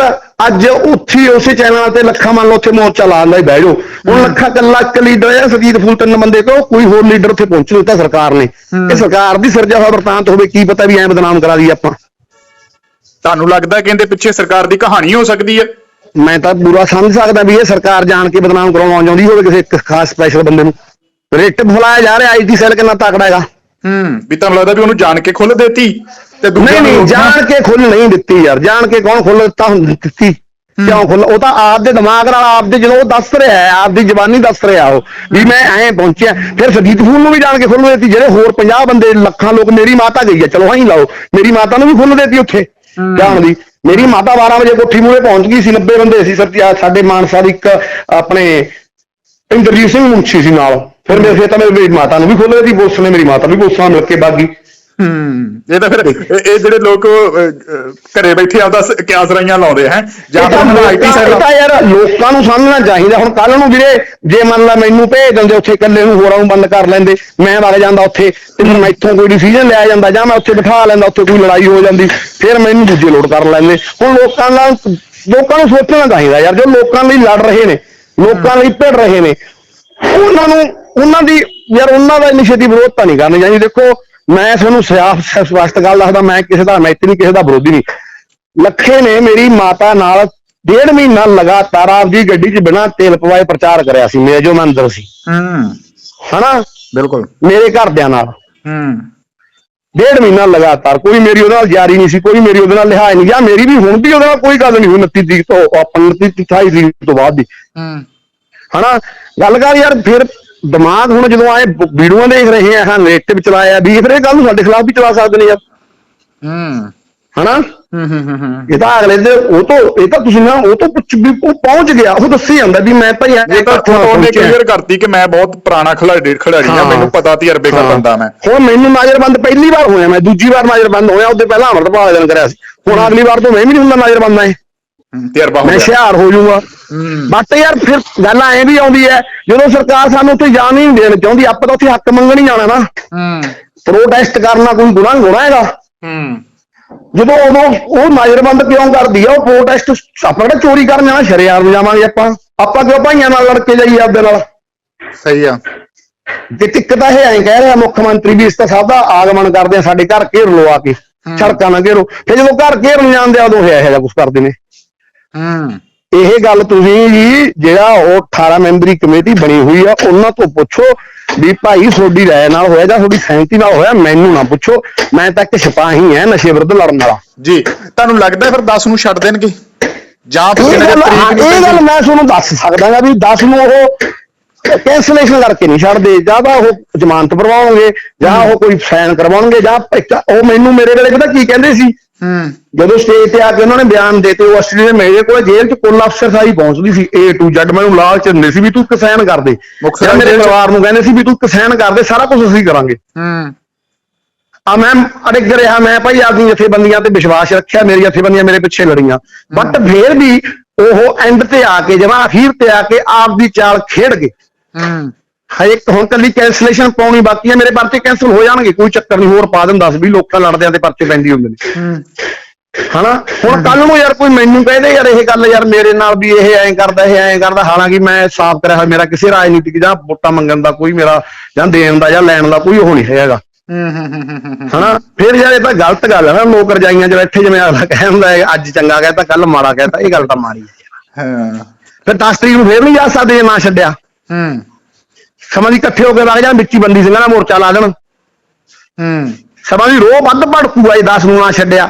ਅੱਜ ਉੱਥੇ ਉਸੇ ਚੈਨਲ ਤੇ ਲੱਖਾਂ ਮੰਨ ਲਓ ਉੱਥੇ ਮੋਰਚਾ ਦਾ ਹੀ ਬਹਿ ਜਾਓ। ਹੁਣ ਲੱਖਾਂ ਕੱਲਾ ਇੱਕ ਲੀਡਰ ਹੈ ਸਰਜੀਤ ਫੂਲ ਤਿੰਨ ਬੰਦੇ ਕੋ ਕੋਈ ਹੋਰ ਲੀਡਰ ਉੱਥੇ ਪਹੁੰਚ ਨਹੀਂ ਤਾਂ ਸਰਕਾਰ ਨੇ। ਇਹ ਸਰਕਾਰ ਦੀ ਸਿਰਜਾ ਹੋਇਆ ਵਰਤਾਂਤ ਹੋਵੇ ਕੀ ਪਤਾ ਵੀ ਐਂ ਬਦਨਾਮ ਕਰਾ ਦਈਏ ਆਪਾਂ।
ਤੁਹਾਨੂੰ ਲੱਗਦਾ ਕਿ ਇਹਦੇ ਪਿੱਛੇ ਸਰਕਾਰ ਦੀ ਕਹਾਣੀ ਹੋ ਸਕਦੀ ਹੈ?
ਮੈਂ ਤਾਂ ਪੂਰਾ ਸਮਝ ਸਕਦਾ ਵੀ ਇਹ ਸਰਕਾਰ ਜਾਣ ਕੇ ਬਦਨਾਮ ਕਰਾਉਣਾ ਚਾਹੁੰਦੀ ਹੋਵੇ ਕਿਸੇ ਇੱਕ ਖਾਸ ਸਪੈਸ਼ਲ ਬੰਦੇ ਨੂੰ। ਰਿਟ ਫਲਾਇਆ ਜਾ ਰਿਹਾ ਆਈਟੀ ਸੈੱਲ ਕਿੰਨਾ ਤਕੜਾ ਹੈਗਾ।
ਹੂੰ ਵੀ ਤੁਹਾਨੂੰ ਲੱਗਦਾ ਵੀ ਉਹਨੂੰ ਜਾਣ ਕੇ ਖੁੱਲ ਦੇਤੀ? ਤੇ
ਨਹੀਂ
ਦੂਜਿਆਂ
ਨਹੀਂ
ਨੂੰ
ਜਾਣ ਕੇ ਖੁੱਲ ਨਹੀਂ ਦਿੱਤੀ ਯਾਰ ਜਾਣ ਕੇ ਕੌਣ ਖੁੱਲ ਦਿੱਤਾ ਹੁਣ ਦਿੱਤੀ? ਕਿਉਂ ਖੁੱਲ ਉਹ ਤਾਂ ਆਪ ਦੇ ਦਿਮਾਗ ਨਾਲ ਆਪ ਦੇ ਜਦੋਂ ਉਹ ਦੱਸ ਰਿਹਾ ਹੈ ਆਪ ਦੀ ਜ਼ਬਾਨੀ ਦੱਸ ਰਿਹਾ ਉਹ ਵੀ ਮੈਂ ਐਂ ਪਹੁੰਚਿਆ ਫਿਰ ਸਰਜੀਤ ਫੂਲ ਨੂੰ ਵੀ ਜਾਣ ਕੇ ਖੁੱਲ ਦਿੱਤੀ ਜਿਹੜੇ ਹੋਰ 50 ਬੰਦੇ ਲੱਖਾਂ ਲੋਕ ਮੇਰੀ ਮਾਤਾ ਗਈ ਹੈ ਚਲੋ ਹਾਂ ਲਾਓ ਮੇਰੀ ਮਾਤਾ ਨੂੰ ਵੀ ਖੁੱਲ ਦਿੱਤੀ ਉੱਥੇ ਜਾਣ ਦੀ। ਮੇਰੀ ਮਾਤਾ 12 ਵਜੇ ਕੋਠੀ ਮੂਹਰੇ ਪਹੁੰਚ ਗਈ ਸੀ 90 ਬੰਦੇ ਸੀ ਸਰ ਸਾਡੇ ਮਾਨਸਾ ਦੀ ਇੱਕ ਆਪਣੇ ਇੰਦਰਜੀਤ ਸਿੰਘ ਮੁੰਸ਼ੀ ਸੀ ਨਾਲ ਫਿਰ ਮੇਰੇ ਫਿਰ ਤਾਂ ਮੇਰੀ ਮਾਤਾ ਨੂੰ ਵੀ ਖੋਲ ਦਿੱਤੀ ਪੁਲਿਸ ਨੇ ਮੇਰੀ ਮਾਤਾ ਵੀ ਪੁਲਿਸ ਨਾਲ ਮਿਲ ਕੇ ਬਾਗੀ।
ਹੂੰ। ਇਹ ਤਾਂ ਫਿਰ ਇਹ ਜਿਹੜੇ ਲੋਕ ਘਰੇ ਬੈਠੇ ਆਪਦਾ ਸ- ਕਿਆਸ ਰਾਈਆਂ ਲਾਉਂਦੇ ਹੈ। ਜਾਂ ਦਾ ਆਈਟੀ ਸੈੱਲ
ਤਾਂ ਯਾਰ ਲੋਕਾਂ ਨੂੰ ਸਮਝਣਾ ਚਾਹੀਦਾ। ਹੁਣ ਕੱਲ ਨੂੰ ਵੀਰੇ ਜੇ ਮੰਨ ਲਾ ਮੈਨੂੰ ਭੇਜ ਦਿੰਦੇ ਉੱਥੇ ਇਕੱਲੇ ਨੂੰ ਹੋਰਾਂ ਨੂੰ ਬੰਦ ਕਰ ਲੈਂਦੇ ਮੈਂ ਵਗ ਜਾਂਦਾ ਉੱਥੇ ਤੇ ਫਿਰ ਮੈਥੋਂ ਕੋਈ ਡਿਸੀਜਨ ਲਿਆ ਜਾਂਦਾ ਜਾਂ ਮੈਂ ਉੱਥੇ ਬਿਠਾ ਲੈਂਦਾ ਉੱਥੇ ਕੋਈ ਲੜਾਈ ਹੋ ਜਾਂਦੀ ਫਿਰ ਮੈਨੂੰ ਦੂਜੇ ਲੋਡ ਕਰ ਲੈਂਦੇ। ਹੁਣ ਲੋਕਾਂ ਨਾਲ ਲੋਕਾਂ ਨੂੰ ਸੋਚਣਾ ਚਾਹੀਦਾ ਯਾਰ ਜੋ ਲੋਕਾਂ ਲਈ ਲੜ ਰਹੇ ਨੇ ਲੋਕਾਂ ਲਈ ਭਿੜ ਰਹੇ ਨੇ ਉਹਨਾਂ ਨੂੰ ਉਹਨਾਂ ਦੀ ਯਾਰ ਉਹਨਾਂ ਦਾ ਇੰਨੀ ਛੇਤੀ ਵਿਰੋਧ ਤਾਂ ਨਹੀਂ ਕਰਨੀ ਚਾਹੀਦੀ। ਦੇਖੋ ਮੈਂ ਤੁਹਾਨੂੰ ਸਿਆਫ ਸਪਸ਼ਟ ਗੱਲ ਦੱਸਦਾ ਮੈਂ ਕਿਸੇ ਦਾ ਮੈत्री ਨਹੀਂ ਕਿਸੇ ਦਾ ਵਿਰੋਧੀ ਨਹੀਂ। ਲੱਖੇ ਨੇ ਮੇਰੀ ਮਾਤਾ ਨਾਲ ਡੇਢ ਮਹੀਨਾ ਲਗਾਤਾਰ ਆਪਦੀ ਗੱਡੀ 'ਚ ਬਿਨਾਂ ਤੇਲ ਪਵਾਏ ਪ੍ਰਚਾਰ ਕਰਿਆ ਸੀ ਮੇਰੇ ਜੋ ਮੈਂ ਅੰਦਰ ਸੀ।
ਹੂੰ।
ਹਨਾ?
ਬਿਲਕੁਲ।
ਮੇਰੇ ਘਰਦਿਆਂ ਨਾਲ।
ਹੂੰ।
ਡੇਢ ਮਹੀਨਾ ਲਗਾਤਾਰ ਕੋਈ ਮੇਰੀ ਉਹਦੇ ਨਾਲ ਜਾਰੀ ਨਹੀਂ ਸੀ ਕੋਈ ਮੇਰੀ ਉਹਦੇ ਨਾਲ ਲਿਹਾਜ਼ ਨਹੀਂ ਜਾਂ ਮੇਰੀ ਵੀ ਹੁਣ ਵੀ ਉਹਦੇ ਨਾਲ ਕੋਈ ਗੱਲ ਨਹੀਂ ਹੋਈ 29 ਤਰੀਕ ਤੋਂ ਆਪਾਂ 29 28 ਤਰੀਕ ਤੋਂ ਬਾਅਦ ਦੀ।
ਹੂੰ।
ਹਨਾ? ਗੱਲ ਕਰ ਯਾਰ ਫਿਰ ਦਿਮਾਗ ਹੁਣ ਜਦੋਂ ਆਏ ਵੀਡੀਓਆਂ ਦੇਖ ਰਹੇ ਆ ਹਾਂ ਨੈਟ ਵੀ ਚਲਾਇਆ ਵੀ ਫਿਰ ਇਹ ਗੱਲ ਨੂੰ ਸਾਡੇ ਖਿਲਾਫ ਵੀ ਚਲਾ ਸਕਦੇ ਨੇ ਯਾਰ
ਹੂੰ।
ਹਨਾ?
ਹੂੰ ਹੂੰ ਹੂੰ
ਇਹ ਤਾਂ ਅਗਲੇ ਦੇ ਉਹ ਤੋਂ ਇਹ ਤਾਂ ਤੁਸੀਂ ਨਾ ਉਹ ਤੋਂ ਪੁੱਛ ਵੀ ਉਹ ਪਹੁੰਚ ਗਿਆ ਉਹ ਦੱਸੀ ਜਾਂਦਾ ਵੀ ਮੈਂ ਭਾਈ
ਇਹ ਤਾਂ ਉਹਨੇ। ਕਲੀਅਰ ਕਰਤੀ ਕਿ ਮੈਂ ਬਹੁਤ ਪੁਰਾਣਾ ਖਿਡਾਰੀ ਖਿਡਾਰੀ ਆ। ਮੈਨੂੰ ਪਤਾ ਤਜਰਬੇ ਦਾ
ਹਾਂ।
ਬੰਦਾ ਮੈਂ।
ਹੁਣ ਮੈਨੂੰ ਨਜ਼ਰਬੰਦ ਪਹਿਲੀ ਵਾਰ ਹੋਇਆ ਮੈਂ ਦੂਜੀ ਵਾਰ ਨਜ਼ਰਬੰਦ ਹੋਇਆ ਉਹਦੇ ਪਹਿਲਾਂ ਅਮਰਤਪਾਲ ਜਨ ਕਰਿਆ ਸੀ। ਹੁਣ ਅਗਲੀ ਵਾਰ ਤੋਂ ਮੈਂ ਵੀ ਨਹੀਂ ਹੁੰਦਾ ਨਜ਼ਰਬੰਦ
ਹੂੰ, ਤਜਰਬਾ ਹੋ
ਮੈਂ
ਗਿਆ।
ਹੁਸ਼ਿਆਰ ਹੋ ਜਾਊਗਾ।
ਹੂੰ
ਬਟ ਯਾਰ ਫਿਰ ਗੱਲ ਐ ਵੀ ਆਉਂਦੀ ਐ ਜਦੋਂ ਸਰਕਾਰ ਸਾਨੂੰ ਉੱਥੇ ਜਾਣ ਹੀ ਨਹੀਂ ਦੇਣ ਚਾਹੁੰਦੀ ਆਪਾਂ ਤਾਂ ਉੱਥੇ ਹੱਕ ਮੰਗਣ ਹੀ ਜਾਣਾ ਨਾ।
ਹੂੰ
ਪ੍ਰੋਟੈਸਟ ਕਰਨਾ ਕੋਈ ਗੁਨਾਹ ਗੁਨਾਹ ਹੈਗਾ।
ਹੂੰ
ਜਦੋਂ ਉਦੋਂ ਉਹ ਨਜ਼ਰਬੰਦ ਕਿਉਂ ਕਰਦੀ ਆ ਉਹ ਪ੍ਰੋਟੈਸਟ ਆਪਾਂ ਕਿਹੜਾ ਚੋਰੀ ਕਰਨ ਜਾਣਾ ਸ਼ਰਿਆਰ ਨੂੰ ਜਾਵਾਂਗੇ ਆਪਾਂ। ਆਪਾਂ ਕਿਉਂ ਭਾਈਆਂ ਨਾਲ ਲੜ ਕੇ ਜਾਈਏ ਆਪਦੇ ਨਾਲ?
ਸਹੀ ਆ।
ਤੇ ਇੱਕ ਤਾਂ ਇਹ ਐਂ ਕਹਿ ਰਿਹਾ ਮੁੱਖ ਮੰਤਰੀ ਵੀ ਇਸ ਤਾਂ ਸਭ ਦਾ ਆਗਮਨ ਕਰਦੇ ਆ ਸਾਡੇ ਘਰ ਘੇਰ ਲੋ ਆ ਕੇ ਸੜਕਾਂ ਨਾਲ ਘੇਰੋ। ਤੇ ਜਦੋਂ ਘਰ ਘੇਰਨ ਜਾਂਦੇ ਆ ਉਦੋਂ ਇਹ ਇਹੋ ਜਿਹਾ ਕੁਝ ਕਰਦੇ ਨੇ।
ਹੂੰ।
ਇਹ ਗੱਲ ਤੁਸੀਂ ਜੀ ਜਿਹੜਾ ਉਹ 18 ਮੈਂਬਰੀ ਕਮੇਟੀ ਬਣੀ ਹੋਈ ਆ ਉਹਨਾਂ ਤੋਂ ਪੁੱਛੋ ਵੀ ਭਾਈ ਤੁਹਾਡੀ ਰਾਏ ਨਾਲ ਹੋਇਆ ਜਾਂ ਤੁਹਾਡੀ ਸਹਿਮਤੀ ਨਾਲ ਹੋਇਆ ਮੈਨੂੰ ਨਾ ਪੁੱਛੋ। ਮੈਂ ਤਾਂ ਇੱਕ ਸਿਪਾਹੀ ਐ ਨਸ਼ੇ ਵਿਰੁੱਧ ਲੜਨ ਵਾਲਾ।
ਜੀ ਤੁਹਾਨੂੰ ਲੱਗਦਾ ਫਿਰ 10 ਨੂੰ ਛੱਡ ਦੇਣਗੇ? ਜਾਂ ਫਿਰ
ਇਹ ਗੱਲ? ਮੈਂ ਤੁਹਾਨੂੰ ਦੱਸ ਸਕਦਾ ਹਾਂ ਵੀ 10 ਨੂੰ ਉਹ ਕੈਂਸਲੇਸ਼ਨ ਕਰਕੇ ਨਹੀਂ ਛੱਡਦੇ ਜਾਂ ਤਾਂ ਉਹ ਜ਼ਮਾਨਤ ਭਰਵਾਉਣਗੇ ਜਾਂ ਉਹ ਕੋਈ ਸਾਈਨ ਕਰਵਾਉਣਗੇ ਜਾਂ ਉਹ ਮੈਨੂੰ ਮੇਰੇ ਵੇਲੇ ਪਤਾ ਕੀ ਕਹਿੰਦੇ ਸੀ? ਜਦੋਂ ਸਟੇਜ ਤੇ ਆ ਕੇ ਉਹਨਾਂ ਨੇ ਬਿਆਨ ਦਿੱਤੇ ਉਹ ਆਸਟ੍ਰੇਲੀਆ ਮੇਰੇ ਕੋਲ ਜੇਲ੍ਹ 'ਚ ਕੁੱਲ ਅਫਸਰ ਸਾਰੀ ਪਹੁੰਚਦੀ ਸੀ A to Z ਮੈਨੂੰ ਲਾਲਚ ਦਿੰਦੇ ਸੀ ਵੀ ਤੂੰ ਇੱਕ ਸਾਈਨ ਕਰ ਦੇ ਜਾਂ ਮੇਰੇ? ਪਰਿਵਾਰ ਨੂੰ ਕਹਿੰਦੇ ਸੀ ਵੀ ਤੂੰ ਇੱਕ ਸਾਈਨ ਕਰ ਦੇ ਸਾਰਾ ਕੁਝ ਅਸੀਂ ਕਰਾਂਗੇ।
ਹੂੰ।
ਆ ਮੈਂ ਅੜਿੱਗ ਰਿਹਾ ਮੈਂ ਭਾਈ ਆਪਦੀ ਜਥੇਬੰਦੀਆਂ ਤੇ ਵਿਸ਼ਵਾਸ ਰੱਖਿਆ ਮੇਰੀ ਜਥੇਬੰਦੀਆਂ ਮੇਰੇ ਪਿੱਛੇ ਲੜੀਆਂ। ਬਟ ਫੇਰ ਵੀ ਉਹ ਐਂਡ ਤੇ ਆ ਕੇ ਜਮਾ ਅਖੀਰ ਤੇ ਆ ਕੇ ਆਪਦੀ ਚਾਲ ਖੇਡ ਗਏ।
ਹੂੰ।
ਹਜੇ ਹੁਣ ਕੱਲੀ ਕੈਂਸਲੇਸ਼ਨ ਪਾਉਣੀ ਬਾਕੀ ਹੈ ਮੇਰੇ ਪਰਚੇ ਕੈਂਸਲ ਹੋ ਜਾਣਗੇ ਕੋਈ ਚੱਕਰ ਨਹੀਂ ਹੋਰ ਪਾ ਦੇਣ 10 20 ਲੋਕਾਂ ਲੜਦਿਆਂ ਤੇ ਪਰਚੇ ਪੈਂਦੀ ਹੁੰਦੇ ਨੇ।
ਹੂੰ।
ਹਨਾ? ਹੁਣ ਕੱਲ ਨੂੰ ਯਾਰ ਕੋਈ ਮੈਨੂੰ ਕਹਦੇ ਯਾਰ ਇਹ ਗੱਲ ਯਾਰ ਮੇਰੇ ਨਾਲ ਵੀ ਇਹ ਐਂ ਕਰਦਾ ਇਹ ਐਂ ਕਰਦਾ ਹਾਲਾਂਕਿ ਮੈਂ ਸਾਫ਼ ਕਰਿਆ ਹੋਇਆ ਮੇਰਾ ਕਿਸੇ ਰਾਜਨੀਤਿਕ ਜਾਂ ਵੋਟਾਂ ਮੰਗਣ ਦਾ ਕੋਈ ਮੇਰਾ ਜਾਂ ਦੇਣ ਦਾ ਜਾਂ ਲੈਣ ਦਾ ਕੋਈ ਉਹ ਨਹੀਂ ਹੈਗਾ।
ਹੂੰ ਹੂੰ ਹੂੰ ਹੂੰ ਹੂੰ
ਹਨਾ? ਫਿਰ ਯਾਰ ਇਹ ਤਾਂ ਗਲਤ ਗੱਲ ਹੈ ਨਾ ਲੋਕ ਰਜਾਈਆਂ ਚ ਬੈਠੇ ਜਿਵੇਂ ਅਗਲਾ ਕਹਿੰਦਾ ਹੈ ਅੱਜ ਚੰਗਾ ਕਹਿੰਦਾ ਕੱਲ ਮਾੜਾ ਕਹਿੰਦਾ ਇਹ ਗੱਲ ਤਾਂ ਮਾੜੀ ਹੈ।
ਹਾਂ।
ਫਿਰ 10 ਤਰੀਕ ਨੂੰ ਫੇਰ ਨਹੀਂ ਜਾ ਸਕਦੇ ਜੇ ਨਾ ਛੱਡਿਆ।
ਹੂੰ।
ਸਮਾਂ ਦੀ ਇਕੱਠੇ ਹੋ ਕੇ ਲੱਗ ਜਾਣ ਵਿੱਚੀ ਬੰਦੀ ਸਿੰਘਾਂ ਦਾ ਮੋਰਚਾ ਲਾ ਦੇਣ।
ਹੂੰ।
ਸਮਾਂ ਦੀ ਰੋਹ ਵੱਧ ਭੜਕੂਗਾ ਇਹ 10 ਨੂੰ ਨਾ ਛੱਡਿਆ।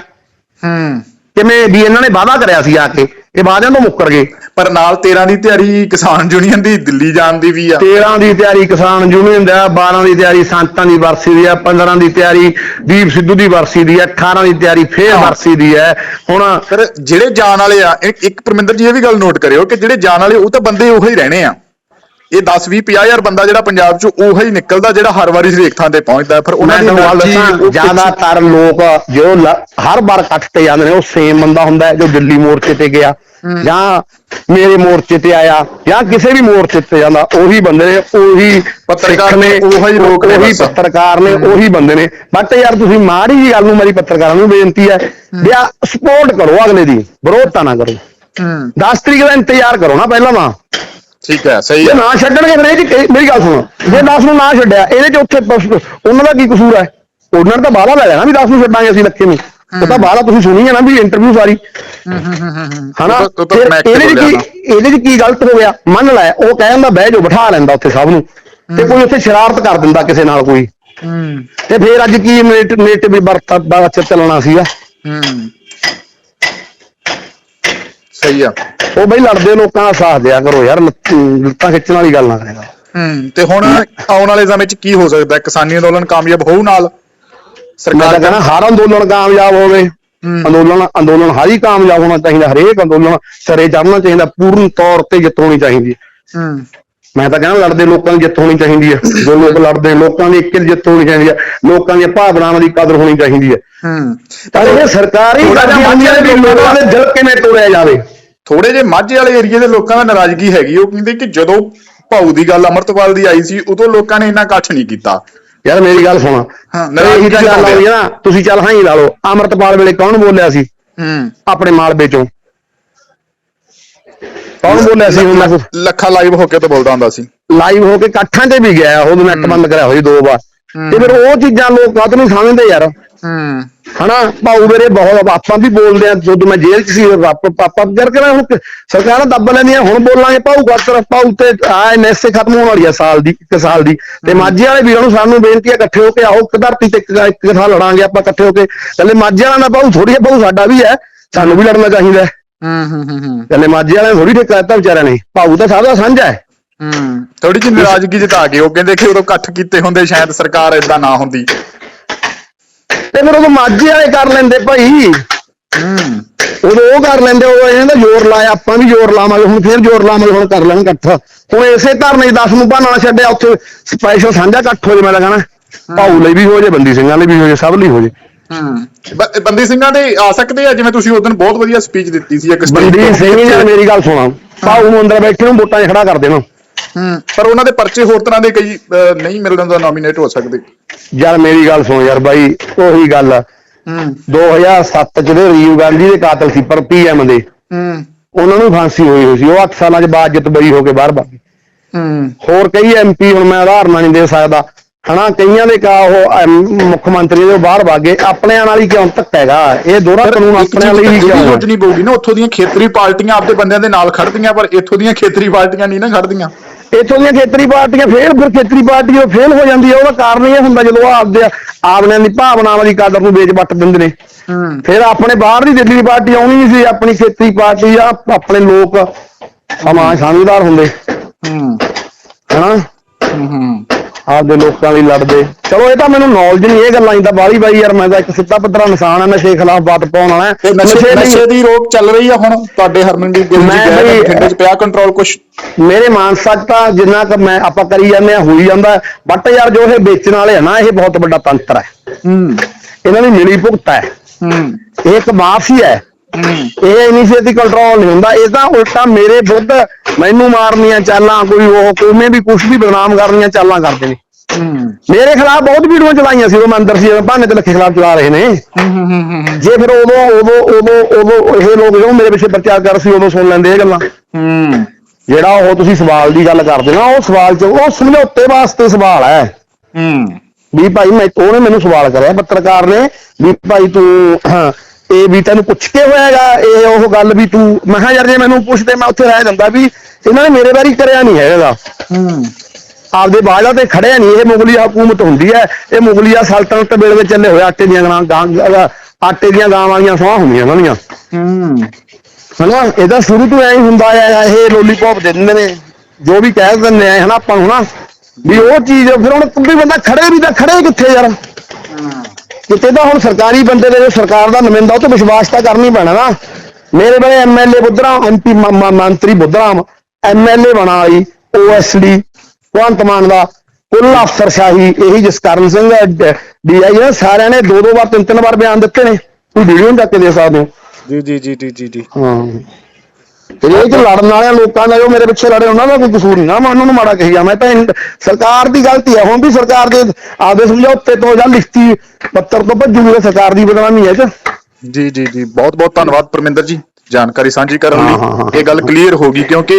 ਹੂੰ।
ਕਿਵੇਂ ਵੀ ਇਹਨਾਂ ਨੇ ਵਾਅਦਾ ਕਰਿਆ ਸੀ ਆ ਕੇ ਇਹ ਵਾਅਦਿਆਂ ਤੋਂ ਮੁੱਕਰ ਗਏ।
ਪਰ ਨਾਲ 13 ਦੀ ਤਿਆਰੀ ਕਿਸਾਨ ਯੂਨੀਅਨ ਦੀ ਦਿੱਲੀ ਜਾਣ ਦੀ ਵੀ ਆ।
13 ਦੀ ਤਿਆਰੀ ਕਿਸਾਨ ਯੂਨੀਅਨ ਦਾ 12 ਦੀ ਤਿਆਰੀ ਸੰਤਾਂ ਦੀ ਵਰਸੀ ਦੀ ਹੈ 15 ਦੀ ਤਿਆਰੀ ਦੀਪ ਸਿੱਧੂ ਦੀ ਵਰਸੀ ਦੀ ਹੈ 18 ਦੀ ਤਿਆਰੀ ਫੇਰ। ਵਰਸੀ ਦੀ ਹੈ ਹੁਣ
ਪਰ ਜਿਹੜੇ ਜਾਣ ਵਾਲੇ ਆ ਇੱਕ- ਇੱਕ ਪਰਮਿੰਦਰ ਜੀ ਇਹ ਵੀ ਗੱਲ ਨੋਟ ਕਰਿਓ ਕਿ ਜਿਹੜੇ ਜਾਣ ਵਾਲੇ ਉਹ ਤਾਂ ਬੰਦੇ ਉਹੀ ਹੀ ਰਹਿਣੇ ਆ। ਇਹ 10 20 50 ਹਜ਼ਾਰ ਬੰਦਾ ਜਿਹੜਾ ਪੰਜਾਬ ਚੋਂ ਉਹੀ ਹੀ ਨਿਕਲਦਾ ਜਿਹੜਾ ਹਰ ਵਾਰੀ ਹਰੇਕ ਥਾਂ ਤੇ ਪਹੁੰਚਦਾ ਫਿਰ ਉਹਨਾਂ ਦੀ ਨਾਲ
ਦੱਸਾਂ ਜ਼ਿਆਦਾਤਰ ਲੋਕ ਜੋ ਲ- ਹਰ ਵਾਰ ਇਕੱਠ ਤੇ ਜਾਂਦੇ ਨੇ ਉਹ ਸੇਮ ਬੰਦਾ ਹੁੰਦਾ ਹੈ ਜੋ ਦਿੱਲੀ ਮੋਰਚੇ ਤੇ ਗਿਆ ਜਾਂ ਮੇਰੇ ਮੋਰਚੇ ਤੇ ਆਇਆ ਜਾਂ ਕਿਸੇ ਵੀ ਮੋਰਚੇ ਤੇ ਜਾਂਦਾ ਉਹੀ ਬੰਦੇ ਨੇ ਉਹੀ
ਪੱਤਰਕਾਰ
ਸਿੱਖ
ਨੇ, ਉਹੀ ਲੋਕ ਨੇ
ਉਹੀ
ਬਸ।
ਪੱਤਰਕਾਰ ਨੇ ਉਹੀ ਬੰਦੇ ਨੇ। ਬਟ ਯਾਰ ਤੁਸੀਂ ਮਾੜੀ ਜੀ ਗੱਲ ਨੂੰ ਮੇਰੀ ਪੱਤਰਕਾਰਾਂ ਨੂੰ ਬੇਨਤੀ ਹੈ ਵੀ ਆ ਸਪੋਰਟ ਕਰੋ ਅਗਲੇ ਦੀ ਵਿਰੋਧਤਾ ਨਾ ਕਰੋ।
ਹੂੰ।
10 ਤਰੀਕ ਦਾ ਇੰਤਜ਼ਾਰ ਕਰੋ ਨਾ ਪਹਿਲਾਂ ਨਾ
ਠੀਕ ਹੈ ਸਹੀ
ਜੇ
ਹੈ।
ਨਾ ਛੱਡਣਗੇ ਫਿਰ ਇਹ 'ਚ ਕੀ- ਮੇਰੀ ਗੱਲ ਸੁਣੋ। ਜੇ 10 ਨੂੰ ਨਾ ਛੱਡਿਆ ਇਹਦੇ ਚ ਉੱਥੇ ਉਹਨਾਂ ਦਾ ਕੀ ਕਸੂਰ ਹੈ? ਉਹਨਾਂ ਨੇ ਤਾਂ ਬਾਹਲਾ ਲੈ ਲੈਣਾ ਵੀ 10 ਨੂੰ ਛੱਡਾਂਗੇ ਅਸੀਂ ਲੱਖੇ ਨੂੰ। ਉਹ ਤਾਂ ਬਾਹਲਾ ਤੁਸੀਂ ਸੁਣੀ ਹੈ ਨਾ ਵੀ ਇੰਟਰਵਿਊ ਸਾਰੀ। ਹਨਾ?
ਉਹ ਤਾਂ- ਉਹ ਤਾਂ
ਫਿਰ ਇਹਦੇ ਚ ਕੀ। ਇਹਦੇ ਚ ਕੀ ਗਲਤ ਹੋ ਗਿਆ? ਮੰਨ ਲੈ ਉਹ ਕਹਿੰਦਾ ਬਹਿ ਜਾਓ ਬਿਠਾ ਲੈਂਦਾ ਉੱਥੇ ਸਭ ਨੂੰ। ਤੇ ਕੋਈ ਉੱਥੇ ਸ਼ਰਾਰਤ ਕਰ ਦਿੰਦਾ ਕਿਸੇ ਨਾਲ ਕੋਈ।
ਹੂੰ।
ਤੇ ਫਿਰ ਅੱਜ ਕੀ ਨੇਟ ਨੇਟ ਵੀ ਵਰਤਾ ਦਾ ਚੱਲਣਾ ਸੀਗਾ।
ਹੂੰ। ਸਹੀ ਆ।
ਉਹ ਬਈ ਲੜਦੇ ਲੋਕਾਂ ਦਾ ਸਾਥ ਦਿਆ ਕਰੋ ਯਾਰ ਲੱਤ- ਲੱਤਾਂ ਖਿੱਚਣ ਵਾਲੀ ਗੱਲ ਨਾ ਕਰੇਗਾ
ਹੂੰ ਤੇ ਹੁਣ ਆਉਣ ਵਾਲੇ ਸਮੇਂ 'ਚ ਕੀ ਹੋ ਸਕਦਾ? ਹੈ? ਕਿਸਾਨੀ ਅੰਦੋਲਨ ਕਾਮਯਾਬ ਹੋਊ ਨਾਲ?
ਮੈਂ
ਸਰਕਾਰ
ਤਾਂ ਕਹਿੰਦਾ ਹਰ ਅੰਦੋਲਨ ਕਾਮਯਾਬ ਹੋਵੇ। ਅੰਦੋਲਨ ਅੰਦੋਲਨ ਹਰ ਹੀ ਕਾਮਯਾਬ ਹੋਣਾ ਚਾਹੀਦਾ ਹਰੇਕ ਅੰਦੋਲਨ ਸਰੇ ਚੜ੍ਹਨਾ ਚਾਹੀਦਾ ਪੂਰਨ ਤੌਰ ਤੇ ਜਿੱਤ ਹੋਣੀ ਚਾਹੀਦੀ ਹੈ।
ਹੂੰ।
ਮੈਂ ਤਾਂ ਕਹਿੰਦਾ ਲੜਦੇ ਲੋਕਾਂ ਦੀ ਜਿੱਤ ਹੋਣੀ ਚਾਹੀਦੀ ਹੈ। ਜੋ ਲੋਕ ਲੜਦੇ ਲੋਕਾਂ ਦੀ ਇੱਕ ਜਿੱਤ ਹੋਣੀ ਚਾਹੀਦੀ ਹੈ। ਲੋਕਾਂ ਦੀਆਂ ਭਾਵਨਾਵਾਂ ਦੀ ਕਦਰ ਹੋਣੀ ਚਾਹੀਦੀ ਹੈ।
ਹੂੰ।
ਤਾਂ ਇਹ ਸਰਕਾਰੀ
ਥੋੜ੍ਹਾ ਜਿਹਾ
ਕਰਦੀਆਂ ਹੁੰਦੀਆਂ ਨੇ ਵੀ ਲੋਕਾਂ ਦੇ ਦਿਲ ਕਿਵੇਂ ਤੋੜਿਆ ਜਾਵੇ?
ਥੋੜੇ ਜੇ ਮਾਝੇ ਵਾਲੇ ਏਰੀਏ ਦੇ ਲੋਕਾਂ ਦਾ ਨਾਰਾਜ਼ਗੀ ਹੈਗੀ ਉਹ ਕਹਿੰਦੇ ਕਿ ਜਦੋਂ ਭਾਊ ਦੀ ਗੱਲ ਅਮਰਤਪਾਲ ਦੀ ਆਈ ਸੀ ਉਦੋਂ ਲੋਕਾਂ ਨੇ ਇੰਨਾ ਇਕੱਠ ਨਹੀਂ ਕੀਤਾ।
ਯਾਰ ਮੇਰੀ ਗੱਲ ਸੁਣਾ।
ਹਾਂ,
ਇਹੀ ਤਾਂ ਗੱਲ ਨਾ ਤੁਸੀਂ ਚੱਲ ਹਾਂ ਹੀ ਲਾ ਲਓ। ਅਮਰਤਪਾਲ ਵੇਲੇ ਕੌਣ ਬੋਲਿਆ ਸੀ?
ਹੂੰ।
ਆਪਣੇ ਮਾਲਵੇ ਚੋਂ। ਕੌਣ ਬੋਲਿਆ ਸੀ ਉਹਨਾਂ ਕੋਲ?
ਲੱਖਾ ਲਾਈਵ ਹੋ ਕੇ ਤਾਂ ਬੋਲਦਾ ਹੁੰਦਾ ਸੀ।
ਲਾਈਵ ਹੋ ਕੇ ਇਕੱਠਾਂ ਤੇ ਵੀ ਗਿਆ ਉਹ ਨੈਟ ਬੰਦ ਕਰਿਆ ਹੋਈ ਦੋ ਵਾਰ। ਤੇ ਫਿਰ ਉਹ ਚੀਜ਼ਾਂ ਲੋਕ ਕਦ ਨਹੀਂ ਸਮਝਦੇ ਯਾਰ।
ਹੂੰ।
ਹਨਾ? ਭਾਊ ਮੇਰੇ ਬਹੁਤ ਆਪਾਂ ਵੀ ਬੋਲਦੇ ਆ ਜਦੋਂ ਮੈਂ ਜੇਲ੍ਹ 'ਚ ਸੀ ਰੱਬ ਪਾਪਾ ਕਰਕੇ ਨਾ ਹੁਣ ਸਰਕਾਰਾਂ ਦੱਬ ਲੈਂਦੀਆਂ ਹੁਣ ਬੋਲਾਂਗੇ ਭਾਊ ਗੱਲ ਤਰਫ ਭਾਊ ਤੇ ਆ ਐਨਐਸਏ ਖਤਮ ਹੋਣ ਵਾਲੀ ਆ ਸਾਲ ਦੀ ਇੱਕ ਸਾਲ ਦੀ। ਤੇ ਮਾਝੇ ਵਾਲੇ ਵੀਰਾਂ ਨੂੰ ਸਾਨੂੰ ਬੇਨਤੀ ਆ ਇਕੱਠੇ ਹੋ ਕੇ ਆਓ ਇੱਕ ਧਰਤੀ ਤੇ ਇੱਕ ਇੱਕ ਥਾਂ ਲੜਾਂਗੇ ਆਪਾਂ ਇਕੱਠੇ ਹੋ ਕੇ। ਕੱਲੇ ਮਾਝੇ ਵਾਲਾ ਨਾ ਭਾਊ ਥੋੜੀ ਭਾਊ ਸਾਡਾ ਵੀ ਹੈ ਸਾਨੂੰ ਵੀ ਲੜਨਾ ਚਾਹੀਦਾ। ਹੈ
ਹੂੰ ਹੂੰ
ਕੱਲੇ ਮਾਝੇ ਵਾਲਿਆਂ ਥੋੜੀ ਠੇਕਾ ਦਿੱਤਾ ਵਿਚਾਰਿਆਂ ਨੇ ਭਾਊ ਤਾਂ ਦਾ ਸਾਂਝਾ ਹੈ।
ਹੂੰ।
ਥੋੜੀ ਜਿਹੀ ਨਾਰਾਜ਼ਗੀ ਜਤਾ ਕੇ ਉਹ ਕਹਿੰਦੇ ਕਿ ਉਦੋਂ ਇਕੱਠ ਕੀਤੇ ਹੁੰਦੇ ਸ਼ਾਇਦ ਸਰਕਾਰ ਏਦਾਂ ਨਾ ਹੁੰਦੀ।
ਤੇ ਫਿਰ ਉਹ ਮਾਝੇ ਵਾਲੇ ਕਰ ਲੈਂਦੇ ਭਾਈ।
ਹੂੰ
ਉਦੋਂ ਉਹ ਕਰ ਲੈਂਦੇ ਉਹ ਇਹਨਾਂ ਦਾ ਜ਼ੋਰ ਲਾਇਆ ਆਪਾਂ ਵੀ ਜ਼ੋਰ ਲਾਵਾਂਗੇ ਹੁਣ ਫੇਰ ਜ਼ੋਰ ਲਾਵਾਂਗੇ ਹੁਣ ਕਰ ਲੈਣ ਇਕੱਠ। ਹੁਣ ਇਸੇ ਧਰਨੇ 10 ਨੂੰ ਨਾ ਛੱਡਿਆ ਉੱਥੇ ਸਪੈਸ਼ਲ ਸਾਂਝਾ ਇਕੱਠ ਹੋ ਜੇ ਮੈਂ ਲਗਾਣਾ ਭਾਊ ਲਈ ਵੀ ਹੋ ਜੇ ਬੰਦੀ ਸਿੰਘਾਂ ਲਈ ਵੀ ਹੋ ਜੇ ਸਭ ਲਈ ਹੋ ਜੇ।
ਹੂੰ।
ਬੰਦੀ ਸਿੰਘਾਂ ਦੇ ਆ ਸਕਦੇ ਆ ਜਿਵੇਂ ਤੁਸੀਂ ਉਸ ਦਿਨ ਬਹੁਤ ਵਧੀਆ ਸਪੀਚ ਦਿੱਤੀ ਸੀ ਇੱਕ
ਬੰਦੀ। ਸਿੰਘ ਯਾਰ ਮੇਰੀ ਗੱਲ ਸੁਣਾ ਭਾਊ ਨੂੰ ਅੰਦਰ ਬੈਠੇ ਨੂੰ ਵੋਟਾਂ 'ਚ ਖੜਾ ਕਰ ਦੇਣਾ।
ਪਰ ਉਹਨਾਂ ਦੇ ਪਰਚੇ ਹੋਰ ਤਰ੍ਹਾਂ ਦੇ ਕਈ ਨਹੀਂ ਮਿਲਣ ਦਾ ਨੋਮੀਨੇਟ ਹੋ ਸਕਦੇ।
ਯਾਰ ਮੇਰੀ ਗੱਲ ਸੁਣ ਯਾਰ ਬਾਈ ਉਹੀ ਗੱਲ ਆ।
ਹੂੰ।
2007 ਚ ਜਿਹੜੇ ਰਾਜੀਵ ਗਾਂਧੀ ਦੇ ਕਾਤਲ ਸੀ ਪਰ ਪੀਐਮ ਦੇ।
ਹੂੰ।
ਉਹਨਾਂ ਨੂੰ ਫਾਂਸੀ ਹੋਈ ਹੋਈ ਸੀ। ਉਹ 8 ਸਾਲਾਂ 'ਚ ਬਾਅਦ ਜਿੱਤ ਬਰੀ ਹੋ ਕੇ ਬਾਹਰ ਭੱਜ ਹੋਰ ਕਈ ਐਮਪੀ ਹੁਣ ਮੈਂ ਉਦਾਹਰਨਾਂ ਨਹੀਂ ਦੇ ਸਕਦਾ। ਹਨਾ ਕਈਆਂ ਦੇ ਕਾ ਉਹ ਮੁੱਖ ਮੰਤਰੀ ਦੇ ਬਾਹਰ ਭਾਗੇ ਆਪਣਿਆਂ ਨਾਲ ਹੀ ਕਿਉਂ ਧੱਕਾ ਹੈਗਾ ਇਹ ਦੋਹਰਾ ਕਾਨੂੰਨ ਆਪਣਿਆਂ ਲਈ ਹੀ ਕਿਉਂ?
ਸੋਚਣੀ ਪਊਗੀ ਨਾ ਉੱਥੋਂ ਦੀਆਂ ਖੇਤਰੀ ਪਾਰਟੀਆਂ ਆਪਦੇ ਬੰਦਿਆਂ ਦੇ ਨਾਲ ਖੜਦੀਆਂ ਪਰ ਇੱਥੋਂ ਦੀਆਂ ਖੇਤਰੀ ਪਾਰਟੀਆਂ ਨਹੀਂ ਨਾ ਖੜਦੀਆਂ
ਇੱਥੋਂ ਦੀਆਂ ਖੇਤਰੀ ਪਾਰਟੀਆਂ ਫੇਲ ਫਿਰ ਖੇਤਰੀ ਪਾਰਟੀ ਉਹ ਫੇਲ ਹੋ ਜਾਂਦੀ ਹੈ ਉਹਦਾ ਕਾਰਨ ਇਹ ਹੁੰਦਾ ਜਦੋਂ ਉਹ ਆਪਦੇ ਆਪਣਿਆਂ ਦੀ ਭਾਵਨਾਵਾਂ ਦੀ ਕਦਰ ਨੂੰ ਵੇਚ ਵੱਟ ਦਿੰਦੇ ਨੇ। ਫਿਰ ਆਪਣੇ ਬਾਹਰ ਦੀ ਦਿੱਲੀ ਦੀ ਪਾਰਟੀ ਆਉਣੀ ਨਹੀਂ ਸੀ ਆਪਣੀ ਖੇਤਰੀ ਪਾਰਟੀ ਆ ਆਪਣੇ ਲੋਕ ਸਮਾਜ ਸਮਝਦਾਰ ਹੁੰਦੇ।
ਹੂੰ।
ਹਨਾ?
ਹੂੰ ਹੂੰ।
ਆਪਦੇ ਲੋਕਾਂ ਲਈ ਲੜਦੇ। ਚਲੋ ਇਹ ਤਾਂ ਮੈਨੂੰ ਨੌਲੇਜ ਨਹੀਂ ਇਹ ਗੱਲਾਂ ਦੀ ਤਾਂ ਬਾਲੀ ਬਾਈ ਯਾਰ ਮੈਂ ਤਾਂ ਇੱਕ ਸਿੱਧਾ ਪੱਧਰਾ ਇਨਸਾਨ ਆ ਨਸ਼ੇ ਖਿਲਾਫ ਬਾਤ ਪਾਉਣ ਵਾਲਾ
ਤੇ ਨਸ਼ੇ ਨਸ਼ੇ ਦੀ ਰੋਕ ਚੱਲ ਰਹੀ ਆ ਹੁਣ? ਤੁਹਾਡੇ ਹਰਮਨਦੀਪ ਗਿੱਲ ਜੀ
ਬਈ-
ਬਠਿੰਡੇ 'ਚ ਪਿਆ ਕੰਟਰੋਲ ਕੁਛ?
ਮੇਰੇ ਮਾਨਸਾ 'ਚ ਤਾਂ ਜਿੰਨਾ ਕੁ ਮੈਂ ਆਪਾਂ ਕਰੀ ਜਾਂਦੇ ਆ ਹੋਈ ਜਾਂਦਾ। ਬਟ ਯਾਰ ਜੋ ਇਹ ਵੇਚਣ ਵਾਲੇ ਆ ਨਾ ਇਹ ਬਹੁਤ ਵੱਡਾ ਤੰਤਰ ਹੈ।
ਹੂੰ।
ਇਹਨਾਂ ਦੀ ਮਿਲੀ ਭੁਗਤ ਹੈ।
ਹੂੰ।
ਇਹ ਇੱਕ ਮਾਫੀਆ ਹੈ। ਇਹ ਇਨੀਸ਼ੀਏਟਿਵ ਕੰਟਰੋਲ ਨਹੀਂ ਹੁੰਦਾ। ਇਹ ਤਾਂ ਉਲਟਾ ਮੇਰੇ ਵਿਰੁੱਧ ਮੈਨੂੰ ਮਾਰਨੀਆਂ ਚਾਲਾਂ ਕੋਈ ਉਹ ਕੋਮੇ ਵੀ ਕੁਝ ਵੀ ਬਦਨਾਮ ਕਰਨੀਆਂ ਚਾਲਾਂ ਕਰਦੇ ਨੇ। ਮੇਰੇ ਖਿਲਾਫ ਬਹੁਤ ਵੀਡੀਓ ਚਲਾਈਆਂ ਸੀ ਉਹ ਮੈਂ ਅੰਦਰ ਸੀ ਜਦੋਂ ਭਾਨੇ ਤੇ ਲੱਖੇ ਖਿਲਾਫ ਚਲਾ ਰਹੇ ਨੇ। ਜੇ ਫਿਰ ਉਦੋਂ ਉਦੋਂ ਉਦੋਂ ਉਦੋਂ ਇਹ ਲੋਕ ਜੋ ਮੇਰੇ ਪਿੱਛੇ ਪ੍ਰਚਾਰ ਕਰ ਸੀ ਉਦੋਂ ਸੁਣ ਲੈਂਦੇ ਇਹ ਗੱਲਾਂ। ਜਿਹੜਾ ਉਹ ਤੁਸੀਂ ਸਵਾਲ ਦੀ ਗੱਲ ਕਰਦੇ ਨਾ ਉਹ ਸਵਾਲ ਚ ਉਹ ਸਮਝੌਤੇ ਵਾਸਤੇ ਸਵਾਲ ਹੈ। ਵੀ ਭਾਈ ਮੈਂ ਉਹਨੇ ਮੈਨੂੰ ਸਵਾਲ ਕਰਿਆ ਪੱਤਰਕਾਰ ਨੇ ਵੀ ਭਾਈ ਤੂੰ ਇਹ ਵੀ ਤੈਨੂੰ ਪੁੱਛ ਕੇ ਹੋਇਆਗਾ ਇਹ ਉਹ ਗੱਲ ਵੀ ਤੂੰ ਮੈਂ ਕਿਹਾ ਯਾਰ ਜੇ ਮੈਨੂੰ ਪੁੱਛਦੇ ਮੈਂ ਉੱਥੇ ਰਹਿ ਜਾਂਦਾ ਵੀ ਇਹਨਾਂ ਨੇ ਮੇਰੇ ਬਾਰੇ ਕਰਿਆ ਨਹੀਂ ਹੈਗਾ
ਹੂੰ।
ਆਪਦੇ ਬਾਜਾ ਤੇ ਖੜਿਆ ਨਹੀਂ ਇਹ ਮੁਗਲੀ ਹਕੂਮਤ ਹੁੰਦੀ ਹੈ ਇਹ ਮੁਗਲੀਆ ਸਲਤਨਤ ਵੇਲੇ ਚੱਲੇ ਹੋਏ ਆਟੇ ਦੀਆਂ ਗਾਂ ਆਟੇ ਦੀਆਂ ਗਾਂ ਵਾਲੀਆਂ ਸੌਂ ਹੁੰਦੀਆਂ ਇਹਨਾਂ ਦੀਆਂ।
ਹੂੰ।
ਹਨਾ ਇਹਦਾ ਸ਼ੁਰੂ ਤੋਂ ਐਂ ਹੁੰਦਾ ਆ ਇਹ ਲੋਲੀਪੌਪ ਦਿੰਦੇ ਨੇ ਜੋ ਵੀ ਕਹਿ ਦਿੰਦੇ ਆ ਹਨਾ ਆਪਾਂ ਨੂੰ ਹਨਾ ਵੀ ਉਹ ਚੀਜ਼ ਫਿਰ ਹੁਣ ਕੋਈ ਬੰਦਾ ਖੜੇ ਵੀ ਤਾਂ ਖੜੇ ਕਿੱਥੇ ਯਾਰ? ਕਿਤੇ ਤਾਂ ਹੁਣ ਸਰਕਾਰੀ ਬੰਦੇ ਦੇ ਜੋ ਸਰਕਾਰ ਦਾ ਨੁਮਾਇੰਦਾ ਉਹ ਤੇ ਵਿਸ਼ਵਾਸ ਤਾਂ ਕਰਨੀ ਪੈਣਾ ਨਾ। ਮੇਰੇ ਬੜੇ ਐਮਐਲਏ ਬੁੱਧਰਾਮ ਐਮਪੀ ਮੰਤਰੀ ਬੁੱਧਰਾਮ ਐਮਐਲਏ ਬਣਾ ਆਈ ਓਐਸਡੀ ਭਗਵੰਤ ਮਾਨ ਦਾ ਕੁੱਲ ਅਫਸਰਸ਼ਾਹੀ ਇਹੀ ਜਸਕਰਨ ਸਿੰਘ ਡੀਆਈ ਨਾ ਸਾਰਿਆਂ ਨੇ ਦੋ ਦੋ ਵਾਰ ਤਿੰਨ ਤਿੰਨ ਵਾਰ ਬਿਆਨ ਦਿੱਤੇ ਨੇ। ਤੁਸੀਂ ਵੀਡੀਓ ਨੂੰ ਜਾ ਕੇ ਦੇ ਸਕਦੇ ਹੋ
ਜੀ ਜੀ ਜੀ ਜੀ ਜੀ ਜੀ।
ਹਾਂ। ਚ ਲੜਨ ਵਾਲਿਆਂ ਲੋਕਾਂ ਦਾ ਜੋ ਮੇਰੇ ਪਿੱਛੇ ਲੜੇ ਉਹਨਾਂ ਦਾ ਕੋਈ ਕਸੂਰ ਨਹੀਂ ਨਾ ਮੈਂ ਉਹਨਾਂ ਨੂੰ ਮਾੜਾ ਕਹੀ ਜਾ ਮੈਂ ਤਾਂ ਇਨ- ਸਰਕਾਰ ਦੀ ਗਲਤੀ ਹੈ ਹੁਣ ਵੀ ਸਰਕਾਰ ਦੇ ਆਪਦੇ ਸਮਝੌਤੇ ਤੋਂ ਜਾਂ ਲਿਖਤੀ ਪੱਤਰ ਤੋਂ ਭੱਜੂਗੀ ਸਰਕਾਰ ਦੀ ਬਦਨਾਮੀ ਹੈ ਇਹ। ਚ
ਜੀ ਜੀ ਜੀ। ਬਹੁਤ ਬਹੁਤ ਧੰਨਵਾਦ ਪਰਮਿੰਦਰ ਜੀ ਜਾਣਕਾਰੀ ਸਾਂਝੀ ਕਰਨ
ਹਾਂ, ਹਾਂ, ਹਾਂ।
ਲਈ ਇਹ ਗੱਲ ਕਲੀਅਰ ਹੋ ਗਈ ਕਿਉਂਕਿ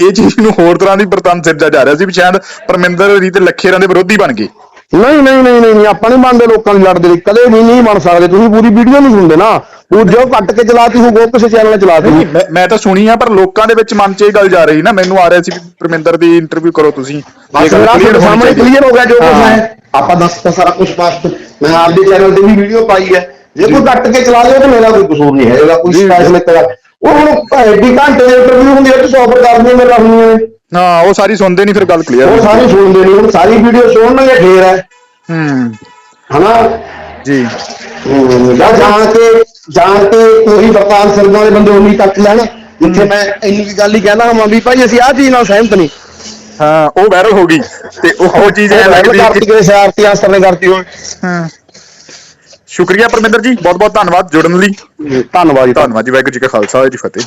ਇਹ ਚੀਜ਼ ਨੂੰ ਹੋਰ ਤਰ੍ਹਾਂ ਦੀ ਵਰਤਨ ਸਿਰਜਾ ਜਾ ਰਿਹਾ ਸੀ ਵੀ ਸ਼ਾਇਦ ਪਰਮਿੰਦਰ ਜੀ ਤੇ ਲੱਖੇਰਾਂ ਦੇ ਵਿਰੋਧੀ ਬਣ ਗਏ।
ਨਹੀਂ ਨਹੀਂ ਨਹੀਂ ਨਹੀਂ ਆਪਾਂ ਨਹੀਂ ਮੰਨਦੇ ਲੋਕਾਂ ਦੀ ਲੜਦੇ ਲਈ। ਕਦੇ ਵੀ ਨਹੀਂ ਬਣ ਸਕਦੇ। ਤੁਸੀਂ ਪੂਰੀ ਵੀਡੀਓ ਨਹੀਂ ਸੁਣਦੇ ਨਾ। ਉਹ ਜੋ ਕੱਟ ਕੇ ਚਲਾਤੀ ਹੋ ਉਹ ਕਿਸੇ ਚੈਨਲ 'ਤੇ ਚਲਾਤੀ।
ਮੈਂ ਮੈਂ ਤਾਂ ਸੁਣੀ ਆ ਪਰ ਲੋਕਾਂ ਦੇ ਵਿੱਚ ਮਨ 'ਚ ਇਹ ਗੱਲ ਜਾ ਰਹੀ ਨਾ। ਮੈਨੂੰ ਆ ਰਿਹਾ ਸੀ ਪਰਮਿੰਦਰ ਦੀ ਇੰਟਰਵਿਊ ਕਰੋ ਤੁਸੀਂ। ਇਹ ਗੱਲ
ਮੇਰਾ
clear ਹੋਣੀ
ਸਾਹਮਣੇ
ਚਾਹੀਦੀ।
ਕਲੀਅਰ ਹੋ ਗਿਆ ਜੋ ਕੁਝ
ਹਾਂ।
ਹੈ। ਆਪਾਂ ਦੱਸਤਾ ਸਾਰਾ ਕੁਝ ਪਾਸ ਮੈਂ ਆਪਦੇ ਚੈਨਲ ਤੇ ਵੀ ਵੀਡੀਓ ਪਾਈ ਹੈ। ਜੇ ਕੋਈ ਕੱਟ ਕੇ ਚਲਾ ਲਿਓ ਤਾਂ ਮੇਰਾ ਕੋਈ ਕਸੂਰ ਨਹੀਂ ਹੈ। ਇਹਦਾ ਕੋਈ। ਫੈਸਲੇ ਕਰਾ ਉਹ ਹੁਣ ਐਡੀ ਘੰਟੇ ਦੀ ਇੰਟਰਵਿਊ ਹੁੰਦੀ ਹੈ ਤੇ 100 ਪ੍ਰਕਾਰ ਦੀਆਂ ਗੱਲਾਂ ਹੁੰਦੀਆਂ ਨੇ।
ਹਾਂ ਉਹ ਸਾਰੀ ਸੁਣਦੇ ਨਹੀਂ ਫਿਰ ਗੱਲ ਕਲੀਅਰ
ਉਹ ਸਾਰੀ ਸੁਣਦੇ ਨਹੀਂ ਹੁਣ ਸਾਰੀ ਵੀਡੀਓ ਸੁਣਨਗੇ ਫੇਰ ਹੈ।
ਹੂੰ।
ਹਨਾ?
ਜੀ।
ਜਾਂ ਜਾਣ ਕੇ ਜਾਣ ਕੇ ਉਹੀ ਵਰਤਾਨ ਸਰਦਾਂ ਵਾਲੇ ਬੰਦੇ ਉਨੀ ਤੱਕ ਲੈਣ ਜਿੱਥੇ ਮੈਂ ਇੰਨੀ ਗੱਲ ਹੀ ਕਹਿਣਾ ਹਾਂ ਵੀ ਭਾਈ ਅਸੀਂ ਆਹ ਚੀਜ਼ ਨਾਲ ਸਹਿਮਤ ਨਹੀਂ।
ਹਾਂ ਉਹ ਵਾਇਰਲ ਹੋ ਗਈ। ਤੇ ਉਹ ਉਹ ਚੀਜ਼ ਐ ਲੱਗਦੀ
ਕਰਤੀ
ਕਿ
ਕਿਸੇ ਸ਼ਰਾਰਤੀ ਅਸਰ ਨੇ ਕਰਤੀ ਹੋਵੇ
ਹਾਂ। ਸ਼ੁਕਰੀਆ ਪਰਮਿੰਦਰ ਜੀ ਬਹੁਤ ਬਹੁਤ ਧੰਨਵਾਦ ਜੁੜਨ ਲਈ।
ਧੰਨਵਾਦ ਜੀ।
ਧੰਨਵਾਦ ਜੀ ਵਾਹਿਗੁਰੂ ਜੀ ਕਾ ਖਾਲਸਾ ਜੀ ਫਤਿਹ।